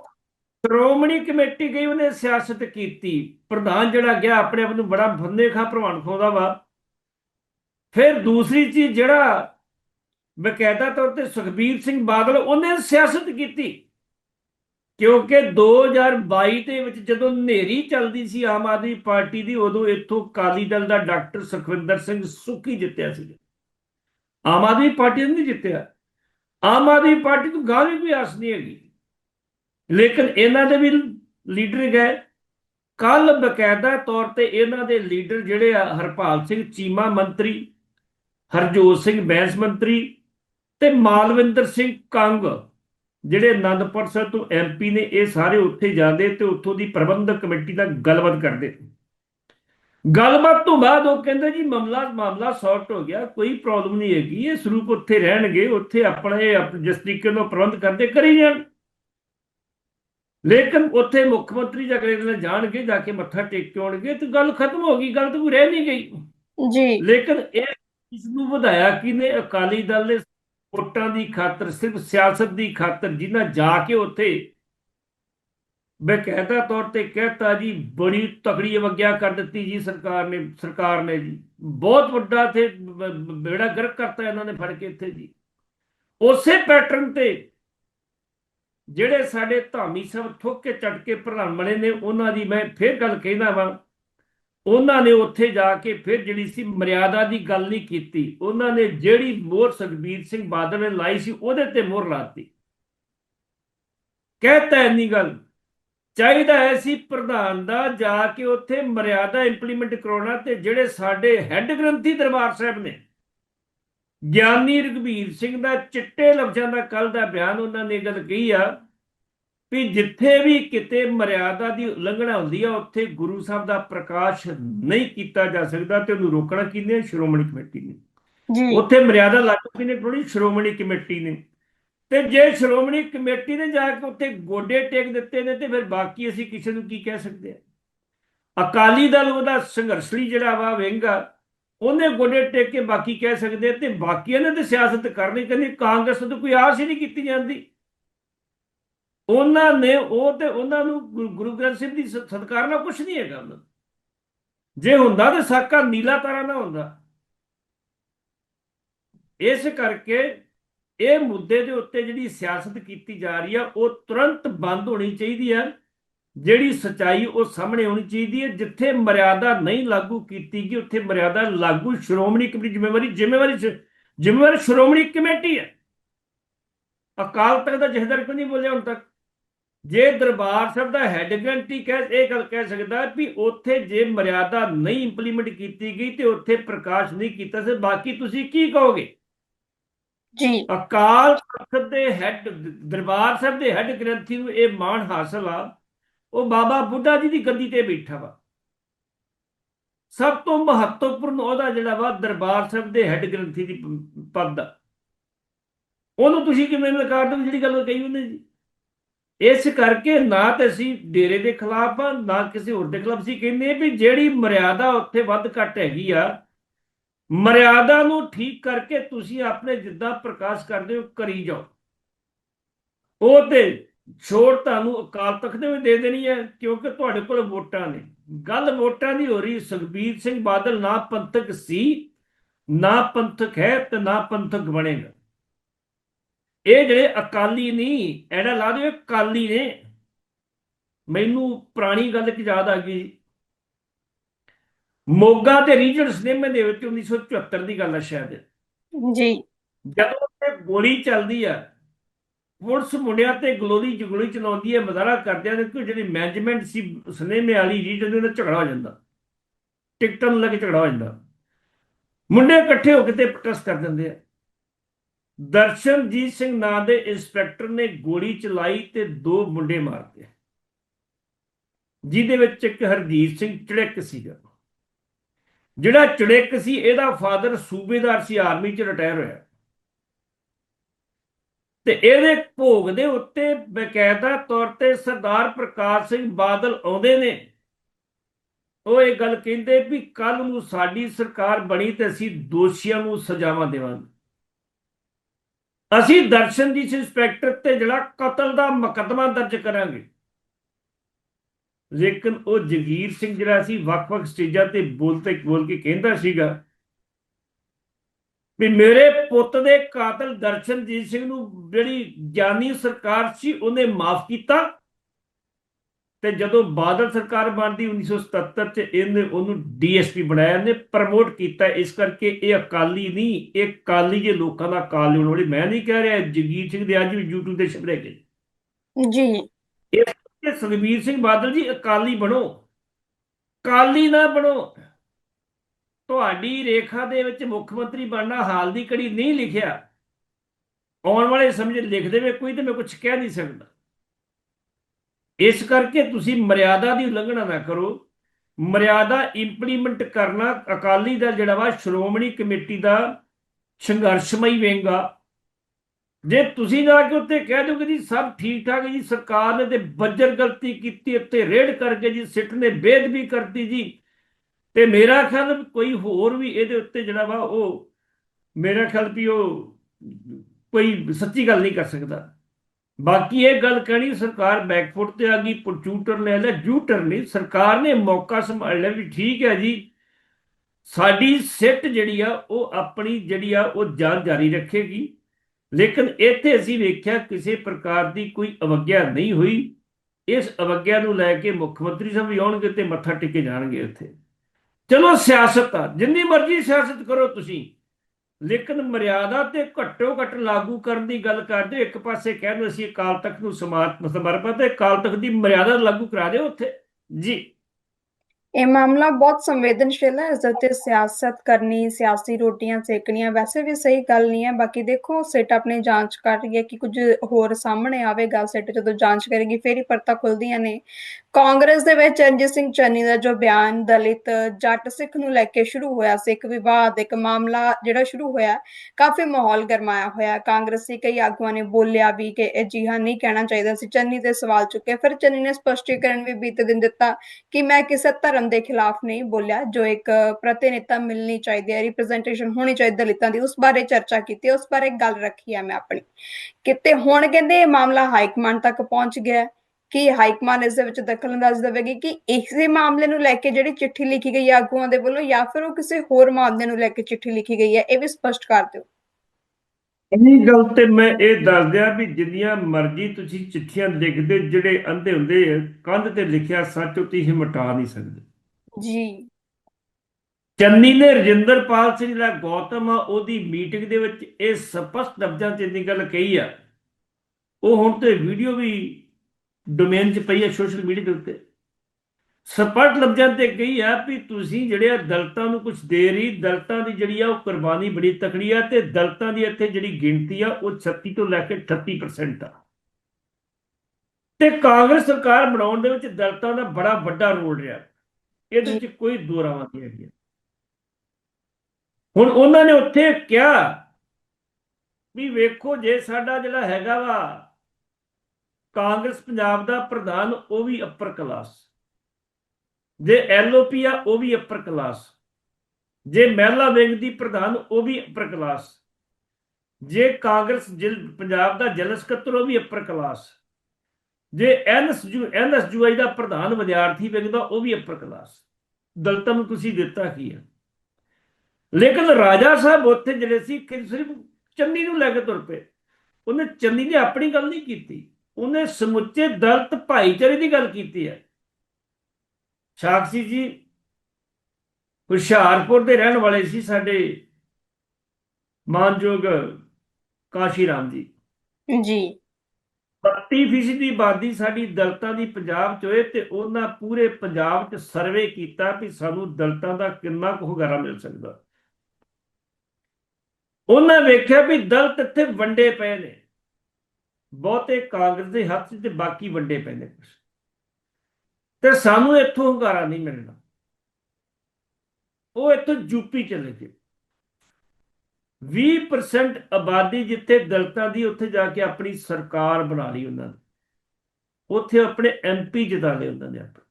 ਸ਼੍ਰੋਮਣੀ ਕਮੇਟੀ ਗਈ ਉਹਨੇ ਸਿਆਸਤ ਕੀਤੀ। ਪ੍ਰਧਾਨ ਜਿਹੜਾ ਗਿਆ ਆਪਣੇ ਆਪ ਨੂੰ ਬੜਾ ਬੰਦੇ ਖਾ ਪ੍ਰਵਾਨ ਖਾਉਂਦਾ ਵਾ। ਫਿਰ ਦੂਸਰੀ ਚੀਜ਼ ਜਿਹੜਾ ਬਕਾਇਦਾ ਤੌਰ ਤੇ ਸੁਖਬੀਰ ਸਿੰਘ ਬਾਦਲ ਉਹਨੇ ਸਿਆਸਤ ਕੀਤੀ। ਕਿਉਂਕਿ 2022 ਦੇ ਵਿੱਚ ਜਦੋਂ ਨੇਰੀ ਚੱਲਦੀ ਸੀ, ਆਮ ਆਦਮੀ ਪਾਰਟੀ ਦੀ, ਉਦੋਂ ਇੱਥੋਂ ਕਾਲੀ ਦਲ ਦਾ ਡਾਕਟਰ ਸੁਖਵਿੰਦਰ ਸਿੰਘ ਸੁੱਕੀ ਜਿੱਤਿਆ ਸੀ। ਆਮ ਆਦਮੀ ਪਾਰਟੀ ਨੇ ਨਹੀਂ ਜਿੱਤਿਆ। ਆਮ ਆਦਮੀ ਪਾਰਟੀ ਤੋਂ ਗਾਂ ਵੀ ਕੋਈ ਆਸ ਨਹੀਂ ਹੈਗੀ। ਲੇਕਿਨ ਇਹਨਾਂ ਦੇ ਵੀ ਲੀਡਰ ਗਏ। ਕੱਲ ਬਕਾਇਦਾ ਤੌਰ ਤੇ ਇਹਨਾਂ ਦੇ ਲੀਡਰ ਜਿਹੜੇ ਆ, ਹਰਪਾਲ ਸਿੰਘ ਚੀਮਾ ਮੰਤਰੀ, ਹਰਜੋਤ ਸਿੰਘ ਬੈਂਸ ਮੰਤਰੀ ਤੇ ਮਾਲਵਿੰਦਰ ਸਿੰਘ ਕੰਗ ਜਿਹੜੇ ਆਨੰਦਪੁਰ ਸਾਹਿਬ ਤੋਂ ਐਮਪੀ ਨੇ ਇਹ ਸਾਰੇ ਉੱਥੇ ਜਾਂਦੇ ਤੇ ਉੱਥੋਂ ਦੀ ਪ੍ਰਬੰਧਕ ਕਮੇਟੀ ਨਾਲ ਗੱਲਬਾਤ ਕਰਦੇ। ਗੱਲਬਾਤ ਤੋਂ ਬਾਅਦ ਉਹ ਕਹਿੰਦੇ ਜੀ ਮਾਮਲਾ ਮਾਮਲਾ ਸੌਰਟ ਹੋ ਗਿਆ ਕੋਈ ਪ੍ਰੋਬਲਮ ਨਹੀਂ ਹੈਗੀ ਇਹ ਸਰੂਪ ਉੱਥੇ ਰਹਿਣਗੇ ਉੱਥੇ ਆਪਣਾ ਜਿਸ ਤਰੀਕੇ ਨਾਲ ਪ੍ਰਬੰਧ ਕਰਦੇ ਕਰੀ ਜਾਣ। ਲੇਕਿਨ ਉੱਥੇ ਮੁੱਖ ਮੰਤਰੀ ਜਾਂ ਦਿਨ ਜਾਣਗੇ ਜਾ ਕੇ ਮੱਥਾ ਟੇਕ ਕੇ ਆਉਣਗੇ ਤੇ ਗੱਲ ਖਤਮ ਹੋ ਗਈ ਗੱਲ ਤਾਂ ਕੋਈ ਰਹਿ ਨਹੀਂ ਗਈ। ਜੀ। ਲੇਕਿਨ ਇਹ ਇਸ ਨੂੰ ਵਧਾਇਆ ਕਿਨੇ ਅਕਾਲੀ ਦਲ ਨੇ ਵੋਟਾਂ ਦੀ ਖਾਤਰ, ਸਿਰਫ ਸਿਆਸਤ ਦੀ ਖਾਤਰ ਜਿਨ੍ਹਾਂ ਜਾ ਕੇ ਉੱਥੇ ਬਕਾਇਦਾ ਤੌਰ ਤੇ ਕਹਿਤਾ ਜੀ, ਬੜੀ ਤਕੜੀ ਅਵਗਿਆ ਕਰ ਦਿੱਤੀ ਜੀ ਸਰਕਾਰ ਨੇ ਸਰਕਾਰ ਨੇ ਜੀ। ਬਹੁਤ ਵੱਡਾ ਤੇ ਬ- ਬ- ਬੇੜਾ ਗਰਕ ਕਰਤਾ ਇਹਨਾਂ ਨੇ ਫੜ ਕੇ ਇੱਥੇ ਜੀ। ਉਸੇ ਪੈਟਰਨ ਤੇ ਜਿਹੜੇ ਸਾਡੇ ਧਾਮੀ ਸਭ ਥੁੱਕ ਕੇ ਚਟ ਕੇ ਪ੍ਰਧਾਨ ਬਣੇ ਨੇ, ਉਹਨਾਂ ਦੀ ਮੈਂ ਫੇਰ ਗੱਲ ਕਹਿੰਦਾ ਵਾਂ ਉਹਨਾਂ ਨੇ ਉੱਥੇ ਜਾ ਕੇ ਫਿਰ ਜਿਹੜੀ ਸੀ ਮਰਿਆਦਾ ਦੀ ਗੱਲ ਨਹੀਂ ਕੀਤੀ। ਉਹਨਾਂ ਨੇ ਜਿਹੜੀ ਮੋਹਰ ਸੁਖਬੀਰ ਸਿੰਘ ਬਾਦਲ ਨੇ ਲਾਈ ਸੀ, ਉਹਦੇ ਤੇ ਮੋਹਰ ਲਾਤੀ ਕਹਤਾ ਇੰਨੀ ਗੱਲ। ਚਾਹੀਦਾ ਹੈ ਸੀ ਪ੍ਰਧਾਨ ਦਾ ਜਾ ਕੇ ਉੱਥੇ ਮਰਿਆਦਾ ਇੰਪਲੀਮੈਂਟ ਕਰਾਉਣਾ ਤੇ ਜਿਹੜੇ ਸਾਡੇ ਹੈੱਡ ਗ੍ਰੰਥੀ ਦਰਬਾਰ ਸਾਹਿਬ ਨੇ, ਗਿਆਨੀ ਰਘਬੀਰ ਸਿੰਘ ਦਾ ਚਿੱਟੇ ਲਫ਼ਜ਼ਾਂ ਦਾ ਕੱਲ ਦਾ ਬਿਆਨ ਉਹਨਾਂ ਨੇ ਗੱਲ ਕਹੀ ਆ ਵੀ ਜਿੱਥੇ ਵੀ ਕਿਤੇ ਮਰਿਆਦਾ ਦੀ ਉਲੰਘਣਾ ਹੁੰਦੀ ਆ ਉੱਥੇ ਗੁਰੂ ਸਾਹਿਬ ਦਾ ਪ੍ਰਕਾਸ਼ ਨਹੀਂ ਕੀਤਾ ਜਾ ਸਕਦਾ ਤੇ ਉਹਨੂੰ ਰੋਕਣਾ ਕਿਹਨੇ? ਸ਼੍ਰੋਮਣੀ ਕਮੇਟੀ ਨੇ। ਜੀ। ਉੱਥੇ ਮਰਿਆਦਾ ਲਾਗੂ ਕਿਹਨੇ ਕਰਨੀ ਸ਼੍ਰੋਮਣੀ ਕਮੇਟੀ ਨੇ। ਤੇ ਜੇ ਸ਼੍ਰੋਮਣੀ ਕਮੇਟੀ ਨੇ ਜਾ ਕੇ ਉੱਥੇ ਗੋਡੇ ਟੇਕ ਦਿੱਤੇ ਨੇ ਤੇ ਫਿਰ ਬਾਕੀ ਅਸੀਂ ਕਿਸੇ ਨੂੰ ਕੀ ਕਹਿ ਸਕਦੇ ਆ? ਅਕਾਲੀ ਦਲ ਉਹਦਾ ਸੰਘਰਸ਼ਲੀ ਜਿਹੜਾ ਵਾ ਵਿੰਗਾ ਉਹਨੇ ਗੋਡੇ ਟੇਕ ਕੇ ਬਾਕੀ ਕਹਿ ਸਕਦੇ ਤੇ ਬਾਕੀਆਂ ਨੇ ਤੇ ਸਿਆਸਤ ਕਰਨੀ ਕਰਨੀ ਕਾਂਗਰਸ ਤਾਂ ਕੋਈ ਆਸ ਹੀ ਨਹੀਂ ਕੀਤੀ ਜਾਂਦੀ। ਉਹਨਾਂ ਨੇ ਉਹ ਤੇ ਉਹਨਾਂ ਨੂੰ ਗੁਰੂ- ਗੁਰੂ ਗ੍ਰੰਥ ਸਾਹਿਬ ਦੀ ਸ- ਸਤਿਕਾਰਨਾ ਕੁਝ ਨਹੀਂ ਹੈਗਾ ਉਹਨਾਂ ਜੇ ਹੁੰਦਾ ਤੇ ਸਾਕਾ ਨੀਲਾ ਤਾਰਾ ਨਾ ਹੁੰਦਾ। ਇਸ ਕਰਕੇ ਇਹ ਮੁੱਦੇ ਦੇ ਉੱਤੇ ਜਿਹੜੀ ਸਿਆਸਤ ਕੀਤੀ ਜਾ ਰਹੀ ਆ, ਉਹ ਤੁਰੰਤ ਬੰਦ ਹੋਣੀ ਚਾਹੀਦੀ ਹੈ ਜਿਹੜੀ ਸਚਾਈ ਉਹ ਸਾਹਮਣੇ ਆਉਣੀ ਚਾਹੀਦੀ ਹੈ ਜਿੱਥੇ ਮਰਿਆਦਾ ਨਹੀਂ ਲਾਗੂ ਕੀਤੀ ਗਈ, ਉੱਥੇ ਮਰਿਆਦਾ ਲਾਗੂ ਸ਼੍ਰੋਮਣੀ ਕਮੇਟੀ ਜ਼ਿੰਮੇਵਾਰੀ ਜ਼ਿੰਮੇਵਾਰੀ ਸ਼- ਜ਼ਿੰਮੇਵਾਰੀ ਸ਼੍ਰੋਮਣੀ ਕਮੇਟੀ ਹੈ ਅਕਾਲ ਤਖਤ ਦਾ ਜਥੇਦਾਰ ਕਿਉਂ ਨਹੀਂ ਬੋਲਿਆ ਹੁਣ ਤੱਕ? ਜੇ ਦਰਬਾਰ ਸਾਹਿਬ ਦਾ ਹੈੱਡ ਗਰੰਟੀ ਕਹਿ ਇਹ ਗੱਲ ਕਹਿ ਸਕਦਾ ਵੀ ਉੱਥੇ ਜੇ ਮਰਿਆਦਾ ਨਹੀਂ ਇੰਪਲੀਮੈਂਟ ਕੀਤੀ ਗਈ ਤੇ ਉੱਥੇ ਪ੍ਰਕਾਸ਼ ਨਹੀਂ ਕੀਤਾ ਸੀ ਬਾਕੀ ਤੁਸੀਂ ਕੀ ਕਹੋਗੇ? ਜੀ। ਅਕਾਲ ਤਖਤ ਦੇ ਹੈੱਡ ਦਰਬਾਰ ਸਾਹਿਬ ਦੇ ਹੈੱਡ ਗ੍ਰੰਥੀ ਨੂੰ ਇਹ ਮਾਣ ਹਾਸਲ ਆ ਉਹ ਬਾਬਾ ਬੁੱਢਾ ਜੀ ਦੀ ਗੱਦੀ ਤੇ ਬੈਠਾ ਵਾ। ਸਭ ਤੋਂ ਮਹੱਤਵਪੂਰਨ ਉਹਦਾ ਜਿਹੜਾ ਵਾ ਦਰਬਾਰ ਸਾਹਿਬ ਦੇ ਹੈੱਡ ਗ੍ਰੰਥੀ ਦੀ ਪਦ ਉਹਨੂੰ ਤੁਸੀਂ ਕਿਵੇਂ ਨਕਾਰ ਦਿਓ ਜਿਹੜੀ ਗੱਲ ਕਹੀ ਉਹਨੇ ਜੀ? ਇਸ ਕਰਕੇ ਨਾ ਤੇ ਅਸੀਂ ਡੇਰੇ ਦੇ ਖਿਲਾਫ ਆ, ਨਾ ਕਿਸੇ ਹੋਰ ਦੇ ਖਿਲਾਫ। ਅਸੀਂ ਕਹਿੰਦੇ ਵੀ ਜਿਹੜੀ ਮਰਿਆਦਾ ਉੱਥੇ ਵੱਧ ਘੱਟ ਹੈਗੀ ਆ, ਮਰਿਆਦਾ ਨੂੰ ਠੀਕ ਕਰਕੇ ਤੁਸੀਂ ਆਪਣੇ ਜਿੱਦਾਂ ਪ੍ਰਕਾਸ਼ ਕਰਦੇ ਹੋ, ਕਰੀ ਜਾਓ। ਉਹ ਤੇ ਛੋੜ ਤੁਹਾਨੂੰ ਅਕਾਲ ਤਖਤ ਨੇ ਵੀ ਦੇ ਦੇਣੀ ਹੈ, ਕਿਉਂਕਿ ਤੁਹਾਡੇ ਕੋਲ ਵੋਟਾਂ ਨੇ। ਗੱਲ ਵੋਟਾਂ ਦੀ ਹੋ ਰਹੀ, ਸੁਖਬੀਰ ਸਿੰਘ ਬਾਦਲ ਨਾ ਪੰਥਕ ਸੀ, ਨਾ ਪੰਥਕ ਹੈ ਤੇ ਨਾ ਪੰਥਕ ਬਣੇਗਾ। ਇਹ ਜਿਹੜੇ ਅਕਾਲੀ ਨਹੀਂ ਐਡਾ ਲਾ ਦਿਓ ਅਕਾਲੀ ਨੇ। ਮੈਨੂੰ ਪੁਰਾਣੀ ਗੱਲ ਇੱਕ ਯਾਦ ਆ ਗਈ। ਮੋਗਾ ਤੇ ਰੀਜਨ ਸਿਨੇਮੇ ਦੇ ਵਿੱਚ 1974 ਦੀ ਗੱਲ ਹੈ ਸ਼ਾਇਦ। ਜੀ। ਜਦੋਂ ਤੇ ਗੋਲੀ ਚੱਲਦੀ ਆ ਪੁਲਿਸ ਮੁੰਡਿਆਂ ਤੇ ਗਲੋਰੀ ਜਗੋਲੀ ਚਲਾਉਂਦੀ ਹੈ ਮਜ਼ਾਰਾ ਕਰਦਿਆਂ ਨੇ ਕਿ ਜਿਹੜੀ ਮੈਨੇਜਮੈਂਟ ਸੀ ਸਿਨੇਮੇ ਵਾਲੀ ਰੀਜਨ ਦੇ ਨਾਲ ਝਗੜਾ ਹੋ ਜਾਂਦਾ। ਟਿਕਟਾਂ ਨੂੰ ਲੈ ਕੇ ਝਗੜਾ ਹੋ ਜਾਂਦਾ। ਮੁੰਡੇ ਇਕੱਠੇ ਹੋ ਕੇ ਤੇ ਪ੍ਰੋਟੈਸਟ ਕਰ ਦਿੰਦੇ ਆ। ਦਰਸ਼ਨਜੀਤ ਸਿੰਘ ਨਾਂ ਦੇ ਇੰਸਪੈਕਟਰ ਨੇ ਗੋਲੀ ਚਲਾਈ ਤੇ ਦੋ ਮੁੰਡੇ ਮਾਰਤੇ ਜਿਹਦੇ ਵਿੱਚ ਇੱਕ ਹਰਜੀਤ ਸਿੰਘ ਚੜਿੱਕ ਸੀਗਾ। ਜਿਹੜਾ ਚੜਿੱਕ ਸੀ, ਇਹਦਾ ਫਾਦਰ ਸੂਬੇਦਾਰ ਸੀ, ਆਰਮੀ ਚ ਰਿਟਾਇਰ ਹੋਇਆ। ਤੇ ਇਹਦੇ ਭੋਗ ਦੇ ਉੱਤੇ ਬਕਾਇਦਾ ਤੌਰ ਤੇ ਸਰਦਾਰ ਪ੍ਰਕਾਸ਼ ਸਿੰਘ ਬਾਦਲ ਆਉਂਦੇ ਨੇ। ਉਹ ਇਹ ਗੱਲ ਕਹਿੰਦੇ ਵੀ ਕੱਲ ਨੂੰ ਸਾਡੀ ਸਰਕਾਰ ਬਣੀ ਤੇ ਅਸੀਂ ਦੋਸ਼ੀਆਂ ਨੂੰ ਸਜ਼ਾਵਾਂ ਦੇਵਾਂਗੇ। ਅਸੀਂ ਦਰਸ਼ਨਜੀਤ ਇੰਸਪੈਕਟਰ ਤੇ ਜਿਹੜਾ ਕਤਲ ਦਾ ਮੁਕੱਦਮਾ ਦਰਜ ਕਰਾਂਗੇ। ਲੇਕਿਨ ਉਹ ਜਗੀਰ ਸਿੰਘ ਜਿਹੜਾ ਸੀ, ਵੱਖ-ਵੱਖ ਸਟੇਜਾਂ ਤੇ ਬੋਲਤੇ ਬੋਲ ਕੇ ਕਹਿੰਦਾ ਸੀਗਾ ਵੀ ਮੇਰੇ ਪੁੱਤ ਦੇ ਕਾਤਲ ਦਰਸ਼ਨਜੀਤ ਸਿੰਘ ਨੂੰ ਜਿਹੜੀ ਗਿਆਨੀ ਸਰਕਾਰ ਸੀ, ਉਹਨੇ ਮਾਫ ਕੀਤਾ। ਤੇ ਜਦੋਂ ਬਾਦਲ ਸਰਕਾਰ ਬਣਦੀ 1977 ਚ ਇਹਨੇ ਉਹਨੂੰ ਡੀਐਸਪੀ ਬਣਾਇਆ ਇਹਨੇ ਪ੍ਰਮੋਟ ਕੀਤਾ। ਇਸ ਕਰਕੇ ਇਹ ਅਕਾਲੀ ਨਹੀਂ ਇਹ ਕਾਲੀ ਜੇ ਲੋਕਾਂ ਦਾ ਕਾਲ ਹੋਣ ਵਾਲੀ। ਮੈਂ ਨਹੀਂ ਕਹਿ ਰਿਹਾ ਜਗੀਰ ਸਿੰਘ ਦੇ ਅੱਜ ਵੀ YouTube ਤੇ ਛਪੜੇ ਗਏ। ਜੀ। ਇਹ ਸੁਖਬੀਰ ਸਿੰਘ ਬਾਦਲ ਜੀ ਅਕਾਲੀ ਬਣੋ। ਕਾਲੀ ਨਾ ਬਣੋ। ਤੁਹਾਡੀ ਰੇਖਾ ਦੇ ਵਿੱਚ ਮੁੱਖ ਮੰਤਰੀ ਬਣਨਾ ਹਾਲ ਦੀ ਘੜੀ ਨਹੀਂ ਲਿਖਿਆ। ਆਉਣ ਵਾਲੇ ਸਮੇਂ 'ਚ ਲਿਖ ਦੇਵੇ ਕੋਈ ਤੇ ਮੈਂ ਕੁਝ ਕਹਿ ਨਹੀਂ ਸਕਦਾ। ਇਸ ਕਰਕੇ ਤੁਸੀਂ ਮਰਿਆਦਾ ਦੀ ਉਲੰਘਣਾ ਨਾ ਕਰੋ। ਮਰਿਆਦਾ ਇੰਪਲੀਮੈਂਟ ਕਰਨਾ ਅਕਾਲੀ ਦਲ ਜਿਹੜਾ ਵਾ ਸ਼੍ਰੋਮਣੀ ਕਮੇਟੀ ਦਾ ਸੰਘਰਸ਼ਮਈ ਵਿੰਗ। ਆ ਜੇ ਤੁਸੀਂ ਜਾ ਕੇ ਉੱਤੇ ਕਹਿ ਦਿਓਗੇ ਜੀ ਸਭ ਠੀਕ ਠਾਕ ਜੀ, ਸਰਕਾਰ ਨੇ ਤੇ ਬੱਜਰ ਗਲਤੀ ਕੀਤੀ ਉੱਤੇ ਰੇਡ ਕਰਕੇ ਜੀ, ਸਿੱਟ ਨੇ ਬੇਦਬੀ ਕਰਤੀ ਜੀ। ਤੇ ਮੇਰਾ ਖਿਆਲ ਕੋਈ ਹੋਰ ਵੀ ਇਹਦੇ ਉੱਤੇ ਜਿਹੜਾ ਵਾ ਉਹ, ਮੇਰਾ ਖਿਆਲ ਵੀ ਉਹ ਕੋਈ ਸੱਚੀ ਗੱਲ ਨਹੀਂ ਕਰ ਸਕਦਾ। ਬਾਕੀ ਇਹ ਗੱਲ ਕਹਿਣੀ, ਸਰਕਾਰ ਬੈਕਫੁੱਟ ਤੇ ਆ ਗਈ ਪਰਚੂਟਰ ਲੈ ਲੈ ਜੂਟਰ ਨਹੀਂ, ਸਰਕਾਰ ਨੇ ਮੌਕਾ ਸੰਭਾਲ ਲਿਆ ਵੀ ਠੀਕ ਹੈ ਜੀ। ਸਾਡੀ ਸਿੱਟ ਜਿਹੜੀ ਆ, ਉਹ ਆਪਣੀ ਜਿਹੜੀ ਆ, ਉਹ ਜਾਨ ਜਾਰੀ ਰੱਖੇਗੀ। ਲੇਕਿਨ ਇੱਥੇ ਅਸੀਂ ਵੇਖਿਆ ਕਿਸੇ ਪ੍ਰਕਾਰ ਦੀ ਕੋਈ ਅਵਗਿਆ ਨਹੀਂ ਹੋਈ। ਇਸ ਅਵਗਿਆ ਨੂੰ ਲੈ ਕੇ ਮੁੱਖ ਮੰਤਰੀ ਸਾਹਿਬ ਵੀ ਆਉਣਗੇ ਤੇ ਮੱਥਾ ਟੇਕੇ ਜਾਣਗੇ ਉੱਥੇ ਚਲੋ ਸਿਆਸਤ ਆ, ਜਿੰਨੀ ਮਰਜ਼ੀ ਸਿਆਸਤ ਕਰੋ ਤੁਸੀਂ। ਲੇਕਿਨ ਮਰਿਆਦਾ ਤੇ ਘੱਟੋ ਘੱਟ ਲਾਗੂ ਕਰਨ ਦੀ ਗੱਲ ਕਰਦੇ ਹੋ। ਇੱਕ ਪਾਸੇ ਕਹਿੰਦੇ ਅਸੀਂ ਅਕਾਲ ਤਖਤ ਨੂੰ ਸਮਾਰਤ ਸਮਰਪਿਤ ਹੈ, ਅਕਾਲ ਤਖਤ ਦੀ ਮਰਿਆਦਾ ਲਾਗੂ ਕਰਾ ਦਿਓ ਉੱਥੇ ਜੀ ਇਹ ਮਾਮਲਾ ਬਹੁਤ ਸੰਵੇਦਨਸ਼ੀਲ ਹੈ, ਇਸ ਦੇ ਉੱਤੇ ਸਿਆਸਤ ਕਰਨੀ, ਸਿਆਸੀ ਰੋਟੀਆਂ ਸੇਕਣੀਆਂ, ਵੈਸੇ ਵੀ ਸਹੀ ਗੱਲ ਨਹੀਂ ਹੈ, ਬਾਕੀ ਦੇਖੋ ਸਿੱਟ ਆਪਣੀ ਜਾਂਚ ਕਰ ਰਹੀ ਹੈ ਕਿ ਕੁਝ ਹੋਰ ਸਾਹਮਣੇ ਆਵੇਗਾ ਸਿੱਟ ਜਦੋਂ ਜਾਂਚ ਕਰੇਗੀ, ਫੇਰ ਹੀ ਪਰਤਾ ਖੁੱਲਦੀਆਂ ਨੇ। ਕਾਂਗਰਸ ਦੇ ਵਿੱਚ ਰਣਜੀਤ ਸਿੰਘ ਚੰਨੀ ਦਾ ਜੋ ਬਿਆਨ ਦਲਿਤ ਜੱਟ ਸਿੱਖ ਨੂੰ ਲੈ ਕੇ ਸ਼ੁਰੂ ਹੋਇਆ ਸੀ ਇੱਕ ਵਿਵਾਦ ਇੱਕ ਮਾਮਲਾ ਜਿਹੜਾ ਸ਼ੁਰੂ ਹੋਇਆ, ਕਾਫੀ ਮਾਹੌਲ ਗਰਮਾਇਆ ਹੋਇਆ। ਕਾਂਗਰਸੀ ਕਈ ਆਗੂਆਂ ਨੇ ਬੋਲਿਆ ਵੀ ਕਿ ਅਜਿਹਾ ਨਹੀਂ ਕਹਿਣਾ ਚਾਹੀਦਾ ਸੀ। ਚੰਨੀ ਦੇ ਸਵਾਲ ਚੁੱਕੇ, ਫਿਰ ਚੰਨੀ ਨੇ ਸਪਸ਼ਟੀਕਰਨ ਵੀ ਬੀਤੇ ਦਿਨ ਦਿੱਤਾ ਕਿ ਮੈਂ ਕਿਸੇ ਧਰਮ ਦੇ ਖਿਲਾਫ ਨਹੀਂ ਬੋਲਿਆ, ਜੋ ਇੱਕ ਪ੍ਰਤੀਨਿਧਤਾ ਮਿਲਣੀ ਚਾਹੀਦੀ ਹੈ ਰਿਪਰੈਜ਼ੈਂਟੇਸ਼ਨ ਹੋਣੀ ਚਾਹੀਦੀ ਦਲਿਤਾਂ ਦੀ, ਉਸ ਬਾਰੇ ਚਰਚਾ ਕੀਤੀ ਉਸ ਬਾਰੇ ਗੱਲ ਰੱਖੀ ਹੈ ਮੈਂ ਆਪਣੀ। ਕਿਤੇ ਹੁਣ ਕਹਿੰਦੇ ਇਹ ਮਾਮਲਾ ਹਾਈ ਕਮਾਂਡ ਤੱਕ ਪਹੁੰਚ ਗਿਆ, ਕਿ ਹਾਈ ਕਮਾਂਡ ਇਸ ਦੇ ਵਿੱਚ ਦਖਲਅੰਦਾਜ਼ੀ ਦੇਵੇਗੀ, ਕਿ ਇਸੇ ਮਾਮਲੇ ਨੂੰ ਲੈ ਕੇ ਜਿਹੜੀ ਚਿੱਠੀ ਲਿਖੀ ਗਈ ਹੈ ਆਗੂਆਂ ਦੇ ਵੱਲੋਂ, ਜਾਂ ਫਿਰ ਉਹ ਕਿਸੇ ਹੋਰ ਮਾਮਲੇ ਨੂੰ ਲੈ ਕੇ ਚਿੱਠੀ ਲਿਖੀ ਗਈ ਹੈ, ਇਹ ਵੀ ਸਪਸ਼ਟ ਕਰ ਦਿਓ। ਇਹ ਗੱਲ ਤੇ ਮੈਂ ਇਹ ਦੱਸ ਦਿਆਂ ਵੀ ਜਿੰਨੀਆਂ ਮਰਜ਼ੀ ਤੁਸੀਂ ਚਿੱਠੀਆਂ ਲਿਖਦੇ, ਜਿਹੜੇ ਅੰਧੇ ਹੁੰਦੇ, ਕੰਧ ਤੇ ਲਿਖਿਆ ਸੱਚ, ਉਹ ਤੁਸੀਂ ਮਿਟਾ ਨਹੀਂ ਸਕਦੇ। ਜੀ। ਚੰਨੀ ਨੇ ਰਜਿੰਦਰਪਾਲ ਸਿੰਘ ਜਿਹੜਾ ਗੌਤਮ ਆ ਉਹਦੀ ਮੀਟਿੰਗ ਦੇ ਵਿੱਚ ਇਹ ਸਪਸ਼ਟ ਲਫ਼ਜ਼ਾਂ 'ਚ ਇੰਨੀ ਗੱਲ ਕਹੀ ਆ। ਉਹ ਹੁਣ ਤੇ ਵੀਡੀਓ ਵੀ ਡੋਮੇਨ 'ਚ ਪਈ ਹੈ ਸੋਸ਼ਲ ਮੀਡੀਆ ਦੇ ਉੱਤੇ। ਸਪਸ਼ਟ ਲਫ਼ਜ਼ਾਂ ਤੇ ਕਹੀ ਆ ਵੀ ਤੁਸੀਂ ਜਿਹੜੇ ਆ ਦਲਤਾਂ ਨੂੰ ਕੁਝ ਦੇ ਰਹੀ, ਦਲਤਾਂ ਦੀ ਜਿਹੜੀ ਆ ਉਹ ਕੁਰਬਾਨੀ ਬੜੀ ਤਕੜੀ ਆ ਤੇ ਦਲਤਾਂ ਦੀ ਇੱਥੇ ਜਿਹੜੀ ਗਿਣਤੀ ਆ ਉਹ 36 ਤੋਂ ਲੈ ਕੇ 38% ਆ। ਤੇ ਕਾਂਗਰਸ ਸਰਕਾਰ ਬਣਾਉਣ ਦੇ ਵਿੱਚ ਦਲਤਾਂ ਦਾ ਬੜਾ ਵੱਡਾ ਰੋਲ ਰਿਹਾ। ਇਹਦੇ ਵਿੱਚ ਕੋਈ ਦੋ ਰਾਵਾਂ ਨਹੀਂ ਹੈਗੀਆਂ। ਹੁਣ ਉਹਨਾਂ ਨੇ ਉੱਥੇ ਕਿਹਾ ਵੀ ਵੇਖੋ ਜੇ ਸਾਡਾ ਜਿਹੜਾ ਹੈਗਾ ਵਾ, ਕਾਂਗਰਸ ਪੰਜਾਬ ਦਾ ਪ੍ਰਧਾਨ, ਉਹ ਵੀ ਅਪਰ ਕਲਾਸ ਜੇ ਐਲਓਪੀ ਆ, ਉਹ ਵੀ ਅਪਰ ਕਲਾਸ ਜੇ ਮਹਿਲਾ ਵਿੰਗ ਦੀ ਪ੍ਰਧਾਨ, ਉਹ ਵੀ ਅਪਰ ਕਲਾਸ ਜੇ ਕਾਂਗਰਸ ਜ਼ਿਲ- ਪੰਜਾਬ ਦਾ ਜਨਰਲ ਸਕੱਤਰ ਉਹ ਵੀ ਅਪਰ ਕਲਾਸ ਜੇ ਐਨਐਸਯੂ ਐਨਐਸਯੂਆਈ ਦਾ ਪ੍ਰਧਾਨ ਵਿਦਿਆਰਥੀ ਵਿੰਗ ਉਹ ਵੀ ਅਪਰ ਕਲਾਸ ਦਲਤਾਂ ਨੂੰ ਤੁਸੀਂ ਦਿੱਤਾ ਕੀ ਹੈ ਲੇਕਿਨ ਰਾਜਾ ਸਾਹਿਬ ਉੱਥੇ ਜਿਹੜੇ ਸੀ ਕਿ ਸਿਰਫ ਚੰਨੀ ਨੂੰ ਲੈ ਕੇ ਤੁਰ ਪਏ। ਉਹਨੇ ਚੰਨੀ ਨੇ ਆਪਣੀ ਗੱਲ ਨਹੀਂ ਕੀਤੀ। ਉਹਨੇ ਸਮੁੱਚੇ ਦਲਤ ਭਾਈਚਾਰੇ ਦੀ ਗੱਲ ਕੀਤੀ ਹੈ ਸਾਕਸ਼ੀ ਜੀ, ਹੁਸ਼ਿਆਰਪੁਰ ਦੇ ਰਹਿਣ ਵਾਲੇ ਸੀ ਸਾਡੇ ਮਾਨਯੋਗ ਕਾਸ਼ੀ ਰਾਮ ਜੀ। ਜੀ। 32% ਦੀ ਆਬਾਦੀ ਸਾਡੀ ਦਲਤਾਂ ਦੀ ਪੰਜਾਬ ਚ ਹੋਏ ਤੇ ਉਹਨਾਂ ਪੂਰੇ ਪੰਜਾਬ ਚ ਸਰਵੇ ਕੀਤਾ ਵੀ ਸਾਨੂੰ ਦਲਤਾਂ ਦਾ ਕਿੰਨਾ ਕੁ ਹੁਗਾਰਾ ਮਿਲ ਸਕਦਾ। ਉਹਨਾਂ ਵੇਖਿਆ ਵੀ ਦਲਤ ਇੱਥੇ ਵੰਡੇ ਪਏ ਨੇ। ਬਹੁਤੇ ਕਾਂਗਰਸ ਦੇ ਹੱਥ 'ਚ ਤੇ ਬਾਕੀ ਵੰਡੇ ਪਏ ਨੇ। ਤੇ ਸਾਨੂੰ ਇੱਥੋਂ ਹੁਗਾਰਾ ਨਹੀਂ ਮਿਲਣਾ। ਉਹ ਇੱਥੋਂ ਯੂਪੀ ਚਲੇ ਗਏ। 20% ਆਬਾਦੀ ਜਿੱਥੇ ਦਲਤਾਂ ਦੀ, ਉੱਥੇ ਜਾ ਕੇ ਆਪਣੀ ਸਰਕਾਰ ਬਣਾ ਲਈ ਉਹਨਾਂ ਨੇ। ਉੱਥੇ ਆਪਣੇ ਐਮਪੀ ਜਿਤਾ ਲਏ ਉਹਨਾਂ ਨੇ ਆਪਣੇ।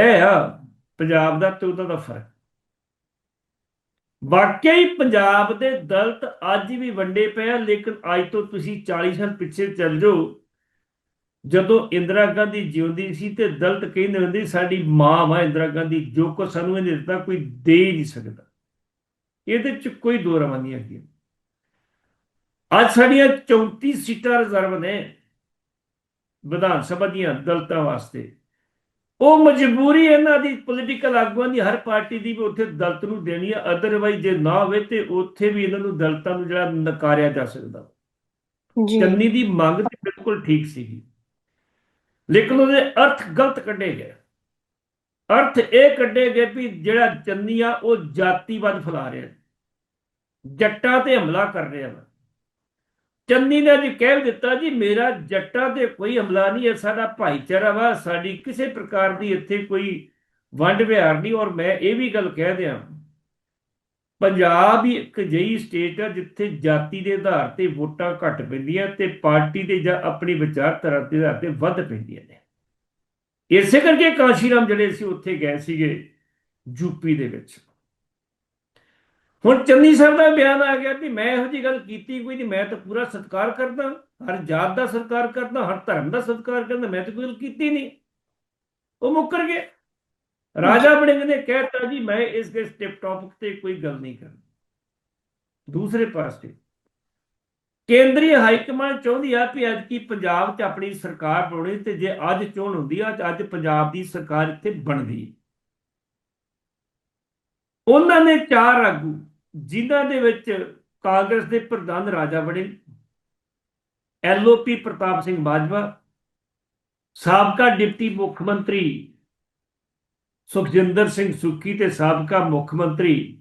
ਇਹ ਆ, ਪੰਜਾਬ ਦਾ ਤੇ ਉਹਨਾਂ ਦਾ ਫ਼ਰਕ। ਵਾਕਿਆ ਹੀ ਪੰਜਾਬ ਦੇ ਦਲਤ ਅੱਜ ਵੀ ਵੰਡੇ ਪਏ ਆ, ਲੇਕਿਨ ਅੱਜ ਤੋਂ ਤੁਸੀਂ 40 ਸਾਲ ਪਿੱਛੇ ਚੱਲ ਜਾਓ। ਜਦੋਂ ਇੰਦਰਾ ਗਾਂਧੀ ਜਿਉਂਦੀ ਸੀ ਤੇ ਦਲਤ ਕਹਿੰਦੇ ਹੁੰਦੇ, ਸਾਡੀ ਮਾਂ ਵਾ ਇੰਦਰਾ ਗਾਂਧੀ, ਜੋ ਕੋ ਸਾਨੂੰ ਇਹਨੇ ਦਿੱਤਾ, ਕੋਈ ਦੇ ਹੀ ਨਹੀਂ ਸਕਦਾ। ਇਹਦੇ ਚ ਕੋਈ ਦੋ ਰਵਾਂ ਨਹੀਂ ਹੈਗੀ ਅੱਜ ਸਾਡੀਆਂ 34 ਸੀਟਾਂ ਰਿਜ਼ਰਵ ਨੇ ਵਿਧਾਨ ਸਭਾ ਦੀਆਂ ਦਲਤਾਂ ਵਾਸਤੇ। ਉਹ ਮਜਬੂਰੀ ਇਹਨਾਂ ਦੀ ਪੋਲੀਟੀਕਲ ਆਗੂਆਂ ਦੀ ਹਰ ਪਾਰਟੀ ਦੀ ਵੀ ਉੱਥੇ ਦਲਤ ਨੂੰ ਦੇਣੀ ਹੈ ਅਦਰਵਾਈਜ਼ ਜੇ ਨਾ ਹੋਵੇ ਤੇ ਉੱਥੇ ਵੀ ਇਹਨਾਂ ਨੂੰ ਦਲਤਾਂ ਨੂੰ ਜਿਹੜਾ ਨਕਾਰਿਆ ਜਾ ਸਕਦਾ। ਜੀ। ਚੰਨੀ ਦੀ ਮੰਗ ਤੇ ਬਿਲਕੁਲ ਠੀਕ ਸੀਗੀ। ਲੇਕਿਨ ਉਹਦੇ ਅਰਥ ਗਲਤ ਕੱਢੇ ਗਏ। ਅਰਥ ਇਹ ਕੱਢੇ ਗਏ ਵੀ ਜਿਹੜਾ ਚੰਨੀ ਆ, ਉਹ ਜਾਤੀਵਾਦ ਫੈਲਾ ਰਿਹਾ ਜੱਟਾਂ ਤੇ ਹਮਲਾ ਕਰ ਰਿਹਾ ਵਾ। ਚੰਨੀ ਨੇ ਜੀ ਕਹਿ ਦਿੱਤਾ ਜੀ, ਮੇਰਾ ਜੱਟਾਂ ਤੇ ਕੋਈ ਹਮਲਾ ਨਹੀਂ ਹੈ, ਸਾਡਾ ਭਾਈਚਾਰਾ ਵਾ, ਸਾਡੀ ਕਿਸੇ ਪ੍ਰਕਾਰ ਦੀ ਇੱਥੇ ਕੋਈ ਵੰਡ ਵਿਹਾਰ ਨਹੀਂ। ਔਰ ਮੈਂ ਇਹ ਵੀ ਗੱਲ ਕਹਿ ਦਿਆਂ, ਪੰਜਾਬ ਹੀ ਇੱਕ ਜਿਹੀ ਸਟੇਟ ਹੈ ਜਿੱਥੇ ਜਾਤੀ ਦੇ ਆਧਾਰ ਤੇ ਵੋਟਾਂ ਘੱਟ ਪੈਂਦੀਆਂ ਤੇ ਪਾਰਟੀ ਦੇ ਜਾਂ ਆਪਣੀ ਵਿਚਾਰਧਾਰਾ ਦੇ ਆਧਾਰ ਤੇ ਵੱਧ ਪੈਂਦੀਆਂ ਨੇ। ਇਸੇ ਕਰਕੇ ਕਾਸ਼ੀਰਾਮ ਜਿਹੜੇ ਸੀ, ਉੱਥੇ ਗਏ ਸੀਗੇ ਯੂਪੀ ਦੇ ਵਿੱਚ। ਹੁਣ ਚੰਨੀ ਸਾਹਿਬ ਦਾ ਬਿਆਨ ਆ ਗਿਆ ਵੀ ਮੈਂ ਇਹੋ ਜੀ ਗੱਲ ਕੀਤੀ ਕੋਈ ਨਹੀਂ, ਮੈਂ ਤਾਂ ਪੂਰਾ ਸਤਿਕਾਰ ਕਰਦਾ, ਹਰ ਜਾਤ ਦਾ ਸਤਿਕਾਰ ਕਰਦਾ, ਹਰ ਧਰਮ ਦਾ ਸਤਿਕਾਰ ਕਰਦਾ, ਮੈਂ ਤਾਂ ਕੋਈ ਗੱਲ ਕੀਤੀ ਨਹੀਂ। ਉਹ ਮੁੱਕਰ ਗਏ ਰਾਜਾ ਬੜਿੰਗ ਨੇ ਕਹਿਤਾ ਜੀ, ਮੈਂ ਇਸ ਦੇ ਸਟਿਪ ਟੌਪਿਕ ਤੇ ਕੋਈ ਗੱਲ ਨਹੀਂ ਕਰਨੀ। ਦੂਸਰੇ ਪਾਸੇ ਕੇਂਦਰੀ ਹਾਈ ਕਮਾਂਡ ਚਾਹੁੰਦੀ ਆ ਵੀ ਅੱਜ ਕੀ ਪੰਜਾਬ 'ਚ ਆਪਣੀ ਸਰਕਾਰ ਬਣਾਉਣੀ ਤੇ ਜੇ ਅੱਜ ਚੋਣ ਹੁੰਦੀ ਆ ਅੱਜ ਪੰਜਾਬ ਦੀ ਸਰਕਾਰ ਇੱਥੇ ਬਣਦੀ। ਉਹਨਾਂ ਨੇ ਚਾਰ ਆਗੂ, ਜਿਨ੍ਹਾਂ ਦੇ ਵਿੱਚ ਕਾਂਗਰਸ ਦੇ ਪ੍ਰਧਾਨ ਰਾਜਾ ਵੜਿੰਗ ਐਲਓਪੀ ਪ੍ਰਤਾਪ ਸਿੰਘ ਬਾਜਵਾ, ਸਾਬਕਾ ਡਿਪਟੀ ਮੁੱਖ ਮੰਤਰੀ ਸੁਖਜਿੰਦਰ ਸਿੰਘ ਸੁੱਖੀ ਤੇ ਸਾਬਕਾ ਮੁੱਖ ਮੰਤਰੀ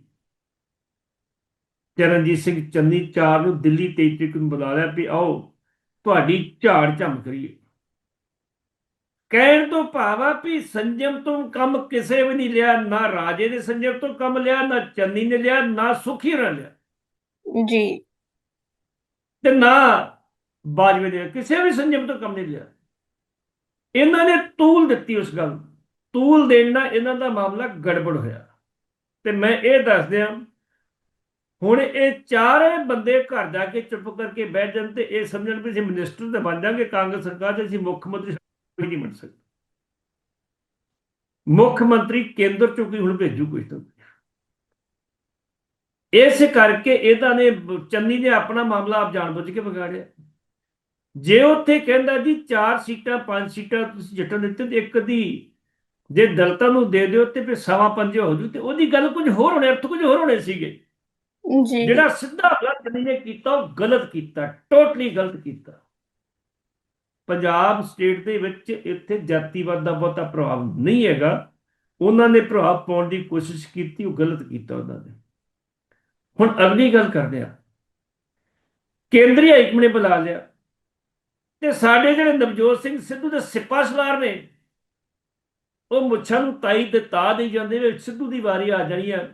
ਚਰਨਜੀਤ ਸਿੰਘ ਚੰਨੀ ਚਾਰ ਨੂੰ ਦਿੱਲੀ 23 ਤਰੀਕ ਨੂੰ ਬੁਲਾ ਲਿਆ ਵੀ ਆਓ ਤੁਹਾਡੀ ਝਾੜ ਝੰਮ ਕਰੀਏ। ਕਹਿਣ ਤੋਂ ਭਾਵਾ ਵੀ ਸੰਜਮ ਤੋਂ ਕੰਮ ਕਿਸੇ ਵੀ ਨਹੀਂ ਲਿਆ ਨਾ ਰਾਜੇ ਨੇ ਸੰਜਮ ਤੋਂ ਕੰਮ ਲਿਆ ਨਾ ਚੰਨੀ ਨੇ ਲਿਆ ਨਾ ਸੁਖੀ ਨੇ ਲਿਆ। ਜੀ। ਤੇ ਨਾ ਬਾਜਵੇ ਨੇ ਕਿਸੇ ਵੀ ਸੰਜਮ ਤੋਂ ਕੰਮ ਨਹੀਂ ਲਿਆ। ਇਹਨਾਂ ਨੇ ਤੂਲ ਦਿੱਤੀ ਉਸ ਗੱਲ। ਤੂਲ ਦੇਣ ਨਾਲ ਇਹਨਾਂ ਦਾ ਮਾਮਲਾ ਗੜਬੜ ਹੋਇਆ। ਤੇ ਮੈਂ ਇਹ ਦੱਸ ਦਿਆਂ ਹੁਣ ਇਹ ਚਾਰੇ ਬੰਦੇ ਘਰ ਜਾ ਕੇ ਚੁੱਪ ਕਰਕੇ ਬਹਿ ਜਾਣ ਤੇ ਇਹ ਸਮਝਣ ਵੀ ਅਸੀਂ ਮਿਨਿਸਟਰ ਤੇ ਬਣ ਜਾਾਂਗੇ, ਕਾਂਗਰਸ ਸਰਕਾਰ ਤੇ ਅਸੀਂ ਮੁੱਖ ਮੰਤਰੀ ਕੋਈ ਨਹੀਂ ਬਣ ਸਕਦੇ। ਮੁੱਖ ਮੰਤਰੀ ਕੇਂਦਰ ਚੋਂ ਕੋਈ ਹੁਣ ਭੇਜੂ ਕੁਝ ਤਾਂ। ਇਸ ਕਰਕੇ ਇਹਦਾ ਨੇ ਚੰਨੀ ਨੇ ਆਪਣਾ ਮਾਮਲਾ ਆਪ ਜਾਣਬੁੱਝ ਕੇ ਵਿਗਾੜਿਆ। ਜੇ ਉੱਥੇ ਕਹਿੰਦਾ ਜੀ 4 ਸੀਟਾਂ 5 ਸੀਟਾਂ ਤੁਸੀਂ ਜੱਟਾਂ ਦਿੱਤੇ ਤੇ ਇੱਕ ਦੀ ਜੇ ਦਲਤਾਂ ਨੂੰ ਦੇ ਦਿਓ ਤੇ ਫਿਰ ਸਵਾ ਪੰਜੇ ਹੋ ਜੂ ਤੇ ਉਹਦੀ ਗੱਲ ਕੁਝ ਹੋਰ ਹੋਣੇ, ਅਰਥ ਕੁਝ ਹੋਰ ਹੋਣੇ ਸੀਗੇ। ਜੀ। ਜਿਹੜਾ ਸਿੱਧਾ ਗਲਤ ਚੰਨੀ ਕੀਤਾ, ਉਹ ਗਲਤ ਕੀਤਾ, ਟੋਟਲੀ ਗਲਤ ਕੀਤਾ। ਪੰਜਾਬ ਸਟੇਟ ਦੇ ਵਿੱਚ ਇੱਥੇ ਜਾਤੀਵਾਦ ਦਾ ਬਹੁਤਾ ਪ੍ਰਭਾਵ ਨਹੀਂ ਹੈਗਾ। ਉਹਨਾਂ ਨੇ ਪ੍ਰਭਾਵ ਪਾਉਣ ਦੀ ਕੋਸ਼ਿਸ਼ ਕੀਤੀ, ਉਹ ਗਲਤ ਕੀਤਾ ਉਹਨਾਂ ਨੇ। ਹੁਣ ਅਗਲੀ ਗੱਲ ਕਰਦੇ ਆ ਕੇਂਦਰੀ ਹਾਈਕਮਾਂਡ ਨੇ ਬੁਲਾ ਲਿਆ। ਤੇ ਸਾਡੇ ਜਿਹੜੇ ਨਵਜੋਤ ਸਿੰਘ ਸਿੱਧੂ ਦੇ ਸਿੱਪਾ ਸਲਾਰ ਨੇ, ਉਹ ਮੁੱਛਾਂ ਨੂੰ ਤਾਈ ਤੇ ਤਾ ਦੇ ਜਾਂਦੇ ਨੇ, ਸਿੱਧੂ ਦੀ ਵਾਰੀ ਆ ਜਾਣੀ ਆ।